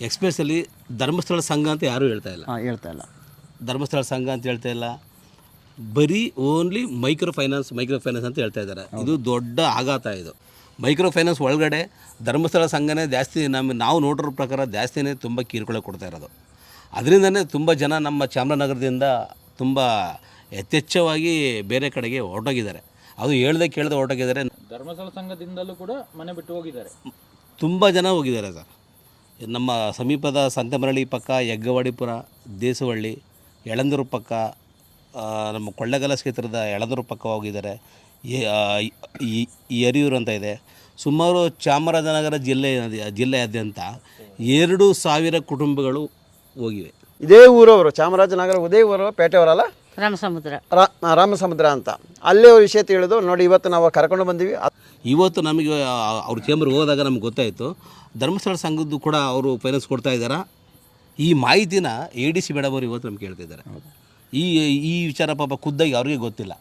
ಎಕ್ಸ್ಪ್ರೆಸ್ಸಲ್ಲಿ ಧರ್ಮಸ್ಥಳ ಸಂಘ ಅಂತ ಯಾರೂ ಹೇಳ್ತಾ ಇಲ್ಲ. ಹಾಂ ಹೇಳ್ತಾ ಇಲ್ಲ. ಧರ್ಮಸ್ಥಳ ಸಂಘ ಅಂತ ಹೇಳ್ತಾ ಇಲ್ಲ. ಬರೀ only micro finance micro finance ಅಂತ ಹೇಳ್ತಾ ಇದ್ದಾರೆ. ಇದು ದೊಡ್ಡ ಆಘಾತ ಇದು. ಮೈಕ್ರೋ ಫೈನಾನ್ಸ್ ಒಳಗಡೆ ಧರ್ಮಸ್ಥಳ ಸಂಘನೇ ಜಾಸ್ತಿ ನಮ್ಮ ನಾವು ನೋಡಿರೋ ಪ್ರಕಾರ ಜಾಸ್ತಿನೇ ತುಂಬ ಕಿರುಕುಳ ಕೊಡ್ತಾ ಇರೋದು. ಅದರಿಂದನೇ ತುಂಬ ಜನ ನಮ್ಮ ಚಾಮರಾಜನಗರದಿಂದ ತುಂಬ ಯಥೇಚ್ಛವಾಗಿ ಬೇರೆ ಕಡೆಗೆ ಹೊರಟೋಗಿದ್ದಾರೆ. ಅದು ಹೇಳ್ದೆ ಕೇಳ್ದೆ ಹೊರಟೋಗಿದ್ದಾರೆ. ಧರ್ಮಸ್ಥಳ ಸಂಘದಿಂದಲೂ ಕೂಡ ಮನೆ ಬಿಟ್ಟು ಹೋಗಿದ್ದಾರೆ. ತುಂಬ ಜನ ಹೋಗಿದ್ದಾರೆ ಸರ್. ನಮ್ಮ ಸಮೀಪದ ಸಂತೆಮರಳಿ ಪಕ್ಕ ಯಗ್ಗವಾಡಿಪುರ ದೇಸವಳ್ಳಿ ಎಳಂದೂರು ಪಕ್ಕ ನಮ್ಮ ಕೊಳ್ಳೆಗಾಲ ಕ್ಷೇತ್ರದ ಯಳಂದೂರು ಪಕ್ಕ ಹೋಗಿದ್ದಾರೆ. ಈ- ಈ- ಈ ಯರಿಯೂರು ಅಂತ ಇದೆ. ಸುಮಾರು ಚಾಮರಾಜನಗರ ಜಿಲ್ಲೆ ಜಿಲ್ಲೆಯಾದ್ಯಂತ ಎರಡು ಸಾವಿರ ಕುಟುಂಬಗಳು ಹೋಗಿವೆ. ಇದೇ ಊರವರು ಚಾಮರಾಜನಗರ ಉದೇ ಊರು ಪೇಟೆಯವರಲ್ಲ? ರಾಮಸಮುದ್ರ. ರಾ ರಾಮಸಮುದ್ರ ಅಂತ. ಅಲ್ಲೇ ಅವ್ರ ವಿಷಯ ತಿಳಿದು ನೋಡಿ ಇವತ್ತು ನಾವು ಕರ್ಕೊಂಡು ಬಂದೀವಿ. ಅದ್- ಇವತ್ತು ನಮಗೆ ಅವ್ರ ಚೇಂಬರ್ಗೆ ಹೋದಾಗ ನಮ್ಗೆ ಗೊತ್ತಾಯಿತು. ಧರ್ಮಸ್ಥಳ ಸಂಘದ್ದು ಕೂಡ ಅವರು ಫೈನಾನ್ಸ್ ಕೊಡ್ತಾ ಇದ್ದಾರಾ? ಈ ಮಾಹಿತಿನ ಎ ಡಿ ಸಿ ಮೇಡಮ್ ಅವರು ಇವತ್ತು ನಮ್ಗೆ ಕೇಳ್ತಿದ್ದಾರೆ ಈ ಈ ವಿಚಾರ ಪಾಪ ಖುದ್ದಾಗಿ ಅವ್ರಿಗೆ ಗೊತ್ತಿಲ್ಲ.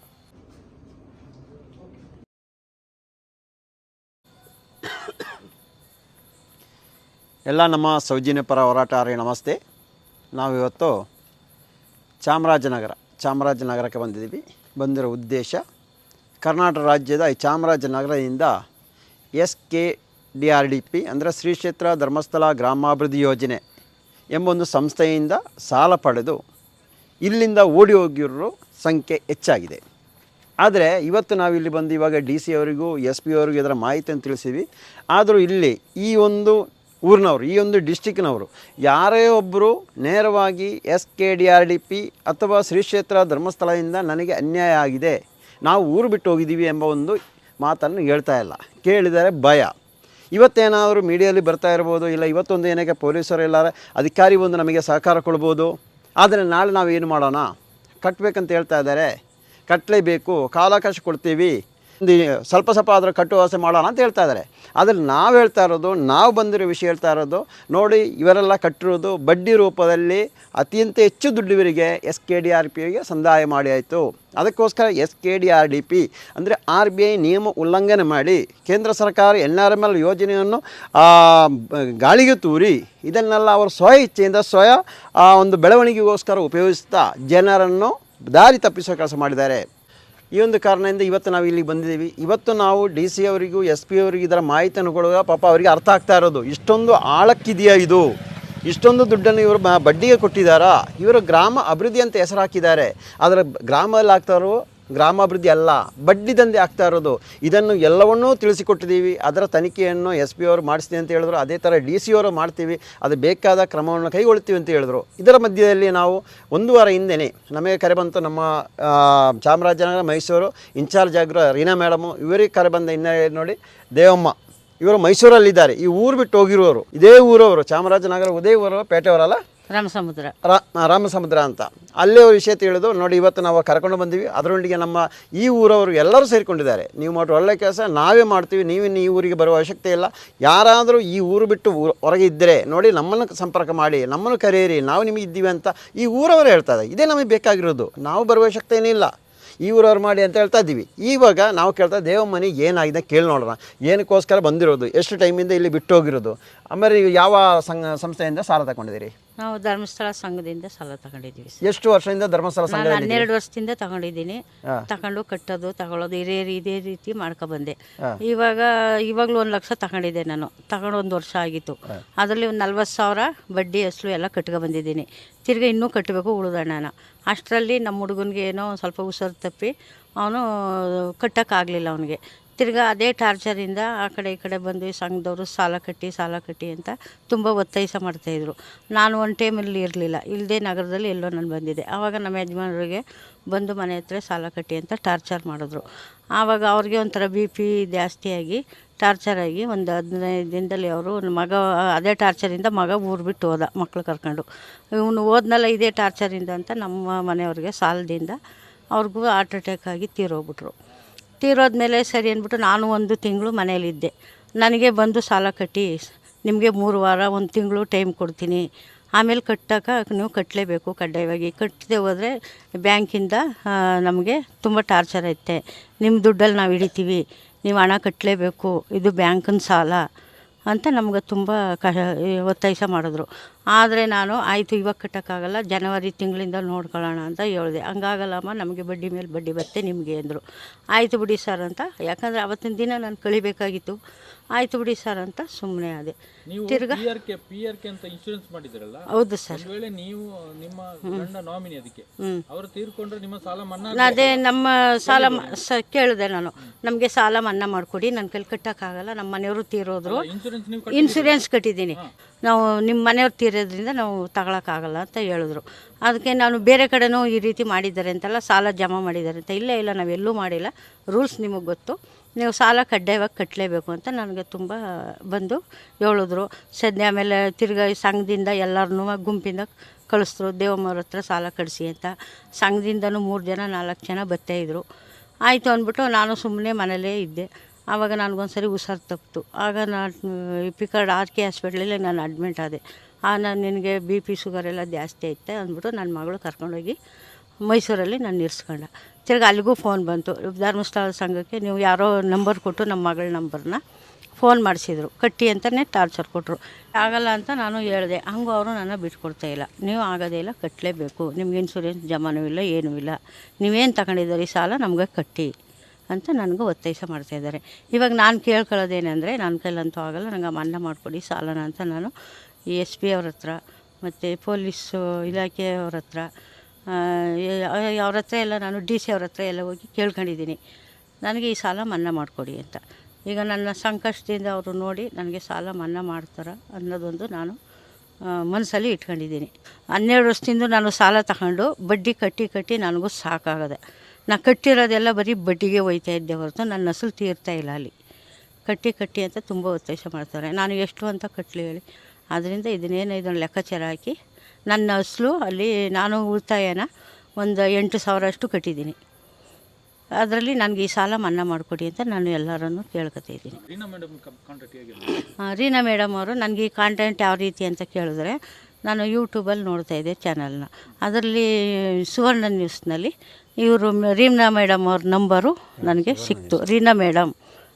ಎಲ್ಲ ನಮ್ಮ ಸೌಜನ್ಯ ಪರ ಹೋರಾಟಗಾರರಿಗೆ ನಮಸ್ತೆ. ನಾವಿವತ್ತು ಚಾಮರಾಜನಗರ, ಚಾಮರಾಜನಗರಕ್ಕೆ ಬಂದಿದ್ದೀವಿ. ಬಂದಿರೋ ಉದ್ದೇಶ ಕರ್ನಾಟಕ ರಾಜ್ಯದ ಈ ಚಾಮರಾಜನಗರದಿಂದ S K D R D P ಅಂದರೆ ಶ್ರೀ ಕ್ಷೇತ್ರ ಧರ್ಮಸ್ಥಳ ಗ್ರಾಮಾಭಿವೃದ್ಧಿ ಯೋಜನೆ ಎಂಬ ಒಂದು ಸಂಸ್ಥೆಯಿಂದ ಸಾಲ ಪಡೆದು ಇಲ್ಲಿಂದ ಓಡಿ ಹೋಗಿರೋ ಸಂಖ್ಯೆ ಹೆಚ್ಚಾಗಿದೆ. ಆದರೆ ಇವತ್ತು ನಾವು ಇಲ್ಲಿ ಬಂದು ಇವಾಗ ಡಿ ಸಿ ಅವರಿಗೂ, ಎಸ್ ಪಿ ಅವರಿಗೂ ಇದರ ಮಾಹಿತಿಯನ್ನು ತಿಳಿಸಿದ್ವಿ. ಆದರೂ ಇಲ್ಲಿ ಈ ಒಂದು ಊರಿನವರು, ಈ ಒಂದು ಡಿಸ್ಟಿಕ್ನವರು ಯಾರೇ ಒಬ್ಬರು ನೇರವಾಗಿ S K D R D P ಅಥವಾ ಶ್ರೀ ಕ್ಷೇತ್ರ ಧರ್ಮಸ್ಥಳದಿಂದ ನನಗೆ ಅನ್ಯಾಯ ಆಗಿದೆ, ನಾವು ಊರು ಬಿಟ್ಟು ಹೋಗಿದ್ದೀವಿ ಎಂಬ ಒಂದು ಮಾತನ್ನು ಹೇಳ್ತಾ ಇಲ್ಲ. ಕೇಳಿದರೆ ಭಯ. ಇವತ್ತೇನಾದರೂ ಮೀಡಿಯಲ್ಲಿ ಬರ್ತಾ ಇರ್ಬೋದು, ಇಲ್ಲ ಇವತ್ತೊಂದು ಏನಕ್ಕೆ ಪೊಲೀಸರು ಇಲ್ಲ ಅಧಿಕಾರಿ ಬಂದು ನಮಗೆ ಸಹಕಾರ ಕೊಡ್ಬೋದು, ಆದರೆ ನಾಳೆ ನಾವು ಏನು ಮಾಡೋಣ? ಕಟ್ಟಬೇಕಂತ ಹೇಳ್ತಾ ಇದ್ದಾರೆ. ಕಟ್ಟಲೇಬೇಕು ಕಾಲಾವಕಾಶ ಕೊಡ್ತೀವಿ. ಒಂದು ಸ್ವಲ್ಪ ಸ್ವಲ್ಪ ಅದರ ಕಟ್ಟುವಾಸ ಮಾಡೋಣ ಅಂತ ಹೇಳ್ತಾ ಇದ್ದಾರೆ. ಆದರೆ ನಾವು ಹೇಳ್ತಾ ಇರೋದು, ನಾವು ಬಂದಿರೋ ವಿಷಯ ಹೇಳ್ತಾ ಇರೋದು, ನೋಡಿ ಇವರೆಲ್ಲ ಕಟ್ಟಿರೋದು ಬಡ್ಡಿ ರೂಪದಲ್ಲಿ ಅತ್ಯಂತ ಹೆಚ್ಚು ದುಡ್ಡು ಇವರಿಗೆ ಎಸ್ ಕೆ ಡಿ ಆರ್ ಪಿಗೆ ಸಂದಾಯ ಮಾಡಿ ಆಯಿತು. ಅದಕ್ಕೋಸ್ಕರ S K D R D P ಅಂದರೆ ಆರ್ ಬಿ ಐ ನಿಯಮ ಉಲ್ಲಂಘನೆ ಮಾಡಿ ಕೇಂದ್ರ ಸರ್ಕಾರ ಎನ್ ಆರ್ ಎಂ ಎಲ್ ಯೋಜನೆಯನ್ನು ಗಾಳಿಗೆ ತೂರಿ ಇದನ್ನೆಲ್ಲ ಅವರು ಸ್ವಯ ಇಚ್ಛೆಯಿಂದ ಸ್ವಯ ಒಂದು ಬೆಳವಣಿಗೆಗೋಸ್ಕರ ಉಪಯೋಗಿಸ್ತಾ ಜನರನ್ನು ದಾರಿ ತಪ್ಪಿಸೋ ಕೆಲಸ ಮಾಡಿದ್ದಾರೆ. ಈ ಒಂದು ಕಾರಣದಿಂದ ಇವತ್ತು ನಾವು ಇಲ್ಲಿಗೆ ಬಂದಿದ್ದೀವಿ. ಇವತ್ತು ನಾವು ಡಿ ಸಿ ಅವರಿಗೂ, ಎಸ್ ಪಿ ಅವರಿಗೂ ಇದರ ಮಾಹಿತಿಯನ್ನು ಕೊಡುವಾಗ ಪಾಪ ಅವರಿಗೆ ಅರ್ಥ ಆಗ್ತಾ ಇರೋದು. ಇಷ್ಟೊಂದು ಆಳಕ್ಕಿದೆಯಾ ಇದು? ಇಷ್ಟೊಂದು ದುಡ್ಡನ್ನು ಇವರು ಬಡ್ಡಿಗೆ ಕೊಟ್ಟಿದ್ದಾರಾ? ಇವರು ಗ್ರಾಮ ಅಭಿವೃದ್ಧಿ ಅಂತ ಹೆಸರು ಹಾಕಿದ್ದಾರೆ. ಆದರೆ ಗ್ರಾಮದಲ್ಲಿ ಆಗ್ತಾ ಇರೋ ಗ್ರಾಮಾಭಿವೃದ್ಧಿ ಅಲ್ಲ, ಬಡ್ಡಿ ದಂಧೆ ಆಗ್ತಾ ಇರೋದು. ಇದನ್ನು ಎಲ್ಲವನ್ನೂ ತಿಳಿಸಿಕೊಟ್ಟಿದ್ದೀವಿ. ಅದರ ತನಿಖೆಯನ್ನು ಎಸ್ ಪಿ ಅವರು ಮಾಡಿಸ್ತೀವಿ ಅಂತ ಹೇಳಿದ್ರು. ಅದೇ ಥರ ಡಿ ಸಿ ಅವರು ಮಾಡ್ತೀವಿ. ಅದು ಬೇಕಾದ ಕ್ರಮವನ್ನು ಕೈಗೊಳ್ತೀವಿ ಅಂತ ಹೇಳಿದ್ರು. ಇದರ ಮಧ್ಯದಲ್ಲಿ ನಾವು ಒಂದು ವಾರ ಹಿಂದೆಯೇ ನಮಗೆ ಕರೆ ಬಂತು ನಮ್ಮ ಚಾಮರಾಜನಗರ, ಮೈಸೂರು, ಇನ್ಚಾರ್ಜ್ ಆಗಿರೋ ರೀನಾ ಮೇಡಮು, ಇವರಿಗೆ ಕರೆ ಬಂದ ಹಿನ್ನೆಲೆ ನೋಡಿ ದೇವಮ್ಮ, ಇವರು ಮೈಸೂರಲ್ಲಿದ್ದಾರೆ. ಈ ಊರು ಬಿಟ್ಟು ಹೋಗಿರುವವರು ಇದೇ ಊರವರು, ಚಾಮರಾಜನಗರ ಉದೇ ಊರು ಪೇಟೆಯವರಲ್ಲ? ರಾಮಸಮುದ್ರ. ರಾಮಸಮುದ್ರ ಅಂತ. ಅಲ್ಲೇ ಅವ್ರ ವಿಷಯ ತಿಳಿದು ನೋಡಿ ಇವತ್ತು ನಾವು ಕರ್ಕೊಂಡು ಬಂದೀವಿ. ಅದರೊಂದಿಗೆ ನಮ್ಮ ಈ ಊರವರು ಎಲ್ಲರೂ ಸೇರಿಕೊಂಡಿದ್ದಾರೆ. ನೀವು ಮಾಡಿ ಒಳ್ಳೆ ಕೆಲಸ, ನಾವೇ ಮಾಡ್ತೀವಿ. ನೀವಿನ್ನು ಈ ಊರಿಗೆ ಬರುವ ಅವಶ್ಯಕತೆ ಇಲ್ಲ. ಯಾರಾದರೂ ಈ ಊರು ಬಿಟ್ಟು ಹೊರಗೆ ಇದ್ದರೆ ನೋಡಿ ನಮ್ಮನ್ನು ಸಂಪರ್ಕ ಮಾಡಿ, ನಮ್ಮನ್ನು ಕರೆಯಿರಿ, ನಾವು ನಿಮಗೆ ಇದ್ದೀವಿ ಅಂತ ಈ ಊರವರು ಹೇಳ್ತಾರೆ ಇದೇ ನಮಗೆ ಬೇಕಾಗಿರೋದು. ನಾವು ಬರುವ ಅವಶ್ಯಕತೆ ಏನಿಲ್ಲ. ಈ ಊರವ್ರು ಮಾಡಿ ಅಂತ ಹೇಳ್ತಾ ಇದ್ದೀವಿ. ಇವಾಗ ನಾವು ಕೇಳ್ತಾ ದೇವಮ್ಮನಿ ಏನಾಗಿದೆ ಕೇಳಿ ನೋಡೋಣ. ಏನಕ್ಕೋಸ್ಕರ ಬಂದಿರೋದು? ಎಷ್ಟು ಟೈಮಿಂದ ಇಲ್ಲಿ ಬಿಟ್ಟು ಹೋಗಿರೋದು? ಆಮೇಲೆ ನೀವು ಯಾವ ಸಂಘ ಸಂಸ್ಥೆಯಿಂದ ಸಾಲ ತಗೊಂಡಿದ್ದೀರಿ? ನಾವು ಧರ್ಮಸ್ಥಳ ಸಂಘದಿಂದ ಸಾಲ ತಗೊಂಡಿದ್ದೀವಿ ಸರ್. ಎಷ್ಟು ವರ್ಷದಿಂದ ಧರ್ಮಸ್ಥಳ ನಾನು ಸಂಘ ಹನ್ನೆರಡು ವರ್ಷದಿಂದ ತಗೊಂಡಿದ್ದೀನಿ. ತಗೊಂಡು ಕಟ್ಟೋದು ತಗೊಳ್ಳೋದು ಇದೇ ಇದೇ ರೀತಿ ಮಾಡ್ಕೊಬಂದೆ ಇವಾಗ ಇವಾಗಲೂ ಒಂದು ಲಕ್ಷ ತಗೊಂಡಿದ್ದೆ ನಾನು. ತಗೊಂಡು ಒಂದು ವರ್ಷ ಆಗಿತ್ತು. ಅದರಲ್ಲಿ ಒಂದು ನಲ್ವತ್ತು ಸಾವಿರ ಬಡ್ಡಿ ಅಸಲು ಎಲ್ಲ ಕಟ್ಕೊ ಬಂದಿದ್ದೀನಿ. ತಿರ್ಗಿ ಇನ್ನೂ ಕಟ್ಟಬೇಕು ನಾನು. ಅಷ್ಟರಲ್ಲಿ ನಮ್ಮ ಹುಡುಗನಿಗೆ ಏನೋ ಒಂದು ಸ್ವಲ್ಪ ಹುಷಾರು ತಪ್ಪಿ ಅವನು ಕಟ್ಟೋಕ್ಕಾಗಲಿಲ್ಲ ಅವನಿಗೆ. ತಿರ್ಗಾ ಅದೇ ಟಾರ್ಚರಿಂದ ಆ ಕಡೆ ಈ ಕಡೆ ಬಂದು ಸಂಘದವರು ಸಾಲ ಕಟ್ಟಿ ಸಾಲ ಕಟ್ಟಿ ಅಂತ ತುಂಬ ಒತ್ತಾಯಿಸ ಮಾಡ್ತಾಯಿದ್ರು ನಾನು ಒಂದು ಟೈಮಲ್ಲಿ ಇರಲಿಲ್ಲ. ಇಲ್ಲದೆ ನಗರದಲ್ಲಿ ಎಲ್ಲೋ ನಾನು ಬಂದಿದ್ದೆ. ಆವಾಗ ನಮ್ಮ ಯಜಮಾನರಿಗೆ ಬಂದು ಮನೆ ಹತ್ರ ಸಾಲ ಕಟ್ಟಿ ಅಂತ ಟಾರ್ಚರ್ ಮಾಡಿದ್ರು. ಆವಾಗ ಅವ್ರಿಗೆ ಒಂಥರ ಬಿ ಪಿ ಜಾಸ್ತಿಯಾಗಿ ಟಾರ್ಚರ್ ಆಗಿ ಒಂದು ಹದಿನೈದು ದಿನದಲ್ಲಿ ಅವರು ಮಗ, ಅದೇ ಟಾರ್ಚರಿಂದ ಮಗ ಊರು ಬಿಟ್ಟು ಹೋದ ಮಕ್ಳು ಕರ್ಕೊಂಡು. ಇವನು ಹೋದ್ನಲ್ಲ ಇದೇ ಟಾರ್ಚರಿಂದ ಅಂತ ನಮ್ಮ ಮನೆಯವ್ರಿಗೆ ಸಾಲದಿಂದ ಅವ್ರಿಗೂ ಹಾರ್ಟ್ ಅಟ್ಯಾಕ್ ಆಗಿ ತೀರೋಗ್ಬಿಟ್ರು ತೀರೋದ್ಮೇಲೆ ಸರಿ ಅಂದ್ಬಿಟ್ಟು ನಾನು ಒಂದು ತಿಂಗಳು ಮನೇಲಿದ್ದೆ ನನಗೆ ಬಂದು ಸಾಲ ಕಟ್ಟಿ, ನಿಮಗೆ ಮೂರು ವಾರ, ಒಂದು ತಿಂಗಳು ಟೈಮ್ ಕೊಡ್ತೀನಿ. ಆಮೇಲೆ ಕಟ್ಟೋಕೆ ನೀವು ಕಟ್ಟಲೇಬೇಕು ಕಡ್ಡಾಯವಾಗಿ. ಕಟ್ಟದೆ ಹೋದರೆ ಬ್ಯಾಂಕಿಂದ ನಮಗೆ ತುಂಬ ಟಾರ್ಚರ್ ಐತೆ. ನಿಮ್ಮ ದುಡ್ಡಲ್ಲಿ ನಾವು ಹಿಡಿತೀವಿ. ನೀವು ಹಣ ಕಟ್ಟಲೇಬೇಕು ಇದು ಬ್ಯಾಂಕಿನ ಸಾಲ. ಅಂತ ನಮ್ಗೆ ತುಂಬ ಕ ಒತ್ತಾಯಿಸ ಮಾಡಿದ್ರು. ಆದರೆ ನಾನು ಆಯಿತು, ಇವಾಗ ಕಟ್ಟೋಕ್ಕಾಗಲ್ಲ, ಜನವರಿ ತಿಂಗಳಿಂದ ನೋಡ್ಕೊಳ್ಳೋಣ ಅಂತ ಹೇಳಿದೆ. ಹಂಗಾಗಲ್ಲಮ್ಮ, ನಮಗೆ ಬಡ್ಡಿ ಮೇಲೆ ಬಡ್ಡಿ ಬರುತ್ತೆ ನಿಮಗೆ ಅಂದರು. ಆಯಿತು ಬಿಡಿ ಸರ್ ಅಂತ. ಯಾಕಂದರೆ ಅವತ್ತಿನ ದಿನ ನಾನು ಕಳಿಬೇಕಾಗಿತ್ತು. ಆಯಿತು ಬಿಡಿ ಸರ್ ಅಂತ ಸುಮ್ಮನೆ ಆದೆ ನೀವು ತಿರ್ಗಾ ಪಿ ಆರ್ ಕೆ ಅಂತ ಇನ್ಶೂರೆನ್ಸ್ ಮಾಡಿದ್ರಲ್ಲ ಹೌದು ಸರ್. ಒಂದ್ ವೇಳೆ ನೀವು ನಿಮ್ಮ ಗಂಡ ನಾಮಿನಿ ಅದಕ್ಕೆ ಅವರು ತೀರ್ಕೊಂಡ್ರೆ ನಿಮ್ಮ ಸಾಲ ಮನ್ನಾ ಅದೇ ನಮ್ಮ ಸಾಲ ಸ ಕೇಳಿದೆ ನಾನು. ನಮಗೆ ಸಾಲ ಮನ್ನಾ ಮಾಡಿಕೊಡಿ ನನ್ನ ಕೈಲಿ ಕಟ್ಟೋಕ್ಕಾಗಲ್ಲ ನಮ್ಮ ಮನೆಯವರು ತೀರೋದ್ರು. ಇನ್ಶೂರೆನ್ಸ್ ನೀವು ಇನ್ಸೂರೆನ್ಸ್ ಕಟ್ಟಿದ್ದೀನಿ. ನಾವು ನಿಮ್ಮ ಮನೆಯವ್ರು ತೀರೋದ್ರಿಂದ ನಾವು ತಗೊಳಕ್ಕಾಗಲ್ಲ ಅಂತ ಹೇಳಿದ್ರು. ಅದಕ್ಕೆ ನಾನು ಬೇರೆ ಕಡೆನೂ ಈ ರೀತಿ ಮಾಡಿದ್ದಾರೆ ಅಂತೆಲ್ಲ ಸಾಲ ಜಮಾ ಮಾಡಿದ್ದಾರೆ ಅಂತ. ಇಲ್ಲ ಇಲ್ಲ ನಾವೆಲ್ಲೂ ಮಾಡಿಲ್ಲ. ರೂಲ್ಸ್ ನಿಮಗೆ ಗೊತ್ತು. ನೀವು ಸಾಲ ಕಡ್ಡಾಯವಾಗಿ ಕಟ್ಟಲೇಬೇಕು ಅಂತ ನನಗೆ ತುಂಬ ಬಂದು ಹೇಳಿದ್ರು. ಸದ್ಯ ಆಮೇಲೆ ತಿರ್ಗಾ ಸಂಘದಿಂದ ಎಲ್ಲರನ್ನೂ ಗುಂಪಿಂದ ಕಳಿಸಿದ್ರು, ದೇವಮ್ಮವ್ರ ಹತ್ರ ಸಾಲ ಕಳಿಸಿ ಅಂತ. ಸಂಘದಿಂದನೂ ಮೂರು ಜನ, ನಾಲ್ಕು ಜನ ಬತ್ತಾಯಿದ್ರು ಆಯಿತು ಅಂದ್ಬಿಟ್ಟು ನಾನು ಸುಮ್ಮನೆ ಮನೇಲೇ ಇದ್ದೆ. ಆವಾಗ ನನಗೊಂದ್ಸರಿ ಹುಷಾರು ತಪ್ಪಿತು ಆಗ ನಾನು ಪಿಕಾರ್ಡ್ ಆರ್ ಕೆ ಹಾಸ್ಪಿಟ್ಲಲ್ಲಿ ನಾನು ಅಡ್ಮಿಟ್ ಆದೆ. ಆ ನಾನು ನಿನಗೆ ಬಿ ಪಿ ಶುಗರ್ ಎಲ್ಲ ಜಾಸ್ತಿ ಐತೆ ಅಂದ್ಬಿಟ್ಟು ನನ್ನ ಮಗಳು ಕರ್ಕೊಂಡೋಗಿ ಮೈಸೂರಲ್ಲಿ ನಾನು ಇರಿಸ್ಕೊಂಡೆ. ತಿರ್ಗಿ ಅಲ್ಲಿಗೂ ಫೋನ್ ಬಂತು. ಧರ್ಮಸ್ಥಳ ಸಂಘಕ್ಕೆ ನೀವು ಯಾರೋ ನಂಬರ್ ಕೊಟ್ಟು ನಮ್ಮ ಮಗಳ ನಂಬರ್ನ ಫೋನ್ ಮಾಡಿಸಿದ್ರು. ಕಟ್ಟಿ ಅಂತಲೇ ಟಾರ್ಚರ್ ಕೊಟ್ಟರು ಆಗಲ್ಲ ಅಂತ ನಾನು ಹೇಳಿದೆ. ಹಂಗೂ ಅವರು ನನ್ನ ಬಿಟ್ಕೊಡ್ತಾ ಇಲ್ಲ. ನೀವು ಆಗೋದೇ ಇಲ್ಲ ಕಟ್ಟಲೇಬೇಕು ನಿಮ್ಗೆ ಇನ್ಸೂರೆನ್ಸ್ ಜಮಾನೂ ಇಲ್ಲ, ಏನೂ ಇಲ್ಲ. ನೀವೇನು ತಗೊಂಡಿದ್ದೀರಿ? ಸಾಲ ನಮಗೆ ಕಟ್ಟಿ ಅಂತ ನನಗೂ ಒತ್ತಾಯಿಸ ಮಾಡ್ತಾಯಿದ್ದಾರೆ ಇವಾಗ ನಾನು ಕೇಳ್ಕೊಳ್ಳೋದೇನೆಂದರೆ ನನ್ನ ಕೈಲಂತೂ ಆಗಲ್ಲ. ನನಗೆ ಮನ್ನಾ ಮಾಡಿಕೊಡಿ ಸಾಲನ ಅಂತ ನಾನು ಎಸ್ ಪಿ ಅವ್ರ ಹತ್ರ, ಮತ್ತು ಪೊಲೀಸು ಇಲಾಖೆಯವ್ರ ಹತ್ರ ಅವ್ರ ಹತ್ರ ಎಲ್ಲ ನಾನು ಡಿ ಸಿ ಅವ್ರ ಹತ್ರ ಎಲ್ಲ ಹೋಗಿ ಕೇಳ್ಕೊಂಡಿದ್ದೀನಿ. ನನಗೆ ಈ ಸಾಲ ಮನ್ನಾ ಮಾಡಿಕೊಡಿ ಅಂತ. ಈಗ ನನ್ನ ಸಂಕಷ್ಟದಿಂದ ಅವರು ನೋಡಿ ನನಗೆ ಸಾಲ ಮನ್ನಾ ಮಾಡ್ತಾರೆ ಅನ್ನೋದೊಂದು ನಾನು ಮನಸ್ಸಲ್ಲಿ ಇಟ್ಕೊಂಡಿದ್ದೀನಿ. ಹನ್ನೆರಡು ವರ್ಷದಿಂದ ನಾನು ಸಾಲ ತಗೊಂಡು ಬಡ್ಡಿ ಕಟ್ಟಿ ಕಟ್ಟಿ ನನಗೂ ಸಾಕಾಗದೆ. ನಾನು ಕಟ್ಟಿರೋದೆಲ್ಲ ಬರೀ ಬಡ್ಡಿಗೆ ಒಯ್ತಾ ಇದ್ದೆ ಹೊರತು ನನ್ನ ಅಸಲು ತೀರ್ತಾ ಇಲ್ಲ ಅಲ್ಲಿ. ಕಟ್ಟಿ ಕಟ್ಟಿ ಅಂತ ತುಂಬ ಒತ್ತಾಯ ಮಾಡ್ತಾರೆ. ನಾನು ಎಷ್ಟು ಅಂತ ಕಟ್ಟಲಿ ಹೇಳಿ. ಆದ್ದರಿಂದ ಇದನ್ನೇನು ಇದನ್ನು ಲೆಕ್ಕಾಚಾರ ಹಾಕಿ ನನ್ನ ಅಸಲು ಅಲ್ಲಿ ನಾನು ಉಳಿತಾಯನ ಒಂದು ಎಂಟು ಸಾವಿರ ಅಷ್ಟು ಕಟ್ಟಿದ್ದೀನಿ. ಅದರಲ್ಲಿ ನನಗೆ ಈ ಸಾಲ ಮನ್ನಾ ಮಾಡಿಕೊಡಿ ಅಂತ ನಾನು ಎಲ್ಲರನ್ನು ಕೇಳ್ಕೊತಿದ್ದೀನಿ ರೀನಾ ಮೇಡಮ್ ಕಾಂಟ್ಯಾಕ್ಟ್ ಹೇಗೆ ಆ, ರೀನಾ ಮೇಡಮ್ ಅವರು ನನಗೆ ಈ ಕಾಂಟೆಂಟ್ ಯಾವ ರೀತಿ ಅಂತ ಕೇಳಿದ್ರೆ ನಾನು ಯೂಟ್ಯೂಬಲ್ಲಿ ನೋಡ್ತಾ ಇದ್ದೆ ಚಾನಲ್ನ ಅದರಲ್ಲಿ ಸುವರ್ಣ ನ್ಯೂಸ್ನಲ್ಲಿ ಇವರು ರೀನಾ ಮೇಡಮ್ ಅವ್ರ ನಂಬರು ನನಗೆ ಸಿಕ್ತು. ರೀನಾ ಮೇಡಮ್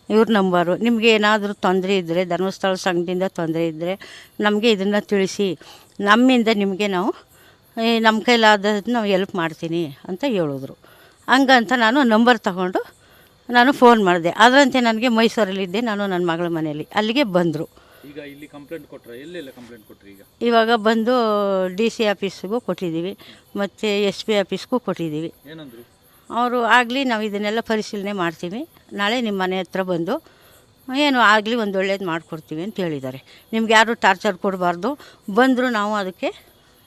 ಇವ್ರ ನಂಬರು ನಿಮಗೆ ಏನಾದರೂ ತೊಂದರೆ ಇದ್ದರೆ ಧರ್ಮಸ್ಥಳ ಸಂಘದಿಂದ ತೊಂದರೆ ಇದ್ದರೆ ನಮಗೆ ಇದನ್ನು ತಿಳಿಸಿ. ನಮ್ಮಿಂದ ನಿಮಗೆ ನಾವು ನಮ್ಮ ಕೈಲಾದದ್ದು ನಾವು ಎಲ್ಪ್ ಮಾಡ್ತೀನಿ ಅಂತ ಹೇಳಿದ್ರು. ಹಂಗಂತ ನಾನು ನಂಬರ್ ತಗೊಂಡು ನಾನು ಫೋನ್ ಮಾಡಿದೆ. ಅದರಂತೆ ನನಗೆ ಮೈಸೂರಲ್ಲಿದ್ದೆ ನಾನು ನನ್ನ ಮಗಳ ಮನೆಯಲ್ಲಿ. ಅಲ್ಲಿಗೆ ಬಂದರು. ಈಗ ಇಲ್ಲಿ ಕಂಪ್ಲೇಂಟ್ ಕೊಟ್ಟರೆ ಎಲ್ಲೆಲ್ಲ ಕಂಪ್ಲೇಂಟ್ ಕೊಟ್ಟರೆ ಈಗ? ಇವಾಗ ಬಂದು ಡಿ ಸಿ ಆಫೀಸ್ಗೂ ಕೊಟ್ಟಿದ್ದೀವಿ ಮತ್ತು ಎಸ್ ಪಿ ಆಫೀಸ್ಗೂ ಕೊಟ್ಟಿದ್ದೀವಿ. ಏನಂದ್ರು? ಅವರು ಆಗಲಿ ನಾವು ಇದನ್ನೆಲ್ಲ ಪರಿಶೀಲನೆ ಮಾಡ್ತೀವಿ. ನಾಳೆ ನಿಮ್ಮ ಮನೆ ಹತ್ರ ಬಂದು ಏನು ಆಗಲಿ ಒಂದು ಒಳ್ಳೇದು ಮಾಡಿಕೊಡ್ತೀವಿ ಅಂತ ಹೇಳಿದ್ದಾರೆ. ನಿಮ್ಗೆ ಯಾರು ಟಾರ್ಚರ್ ಕೊಡಬಾರ್ದು. ಬಂದರೂ ನಾವು ಅದಕ್ಕೆ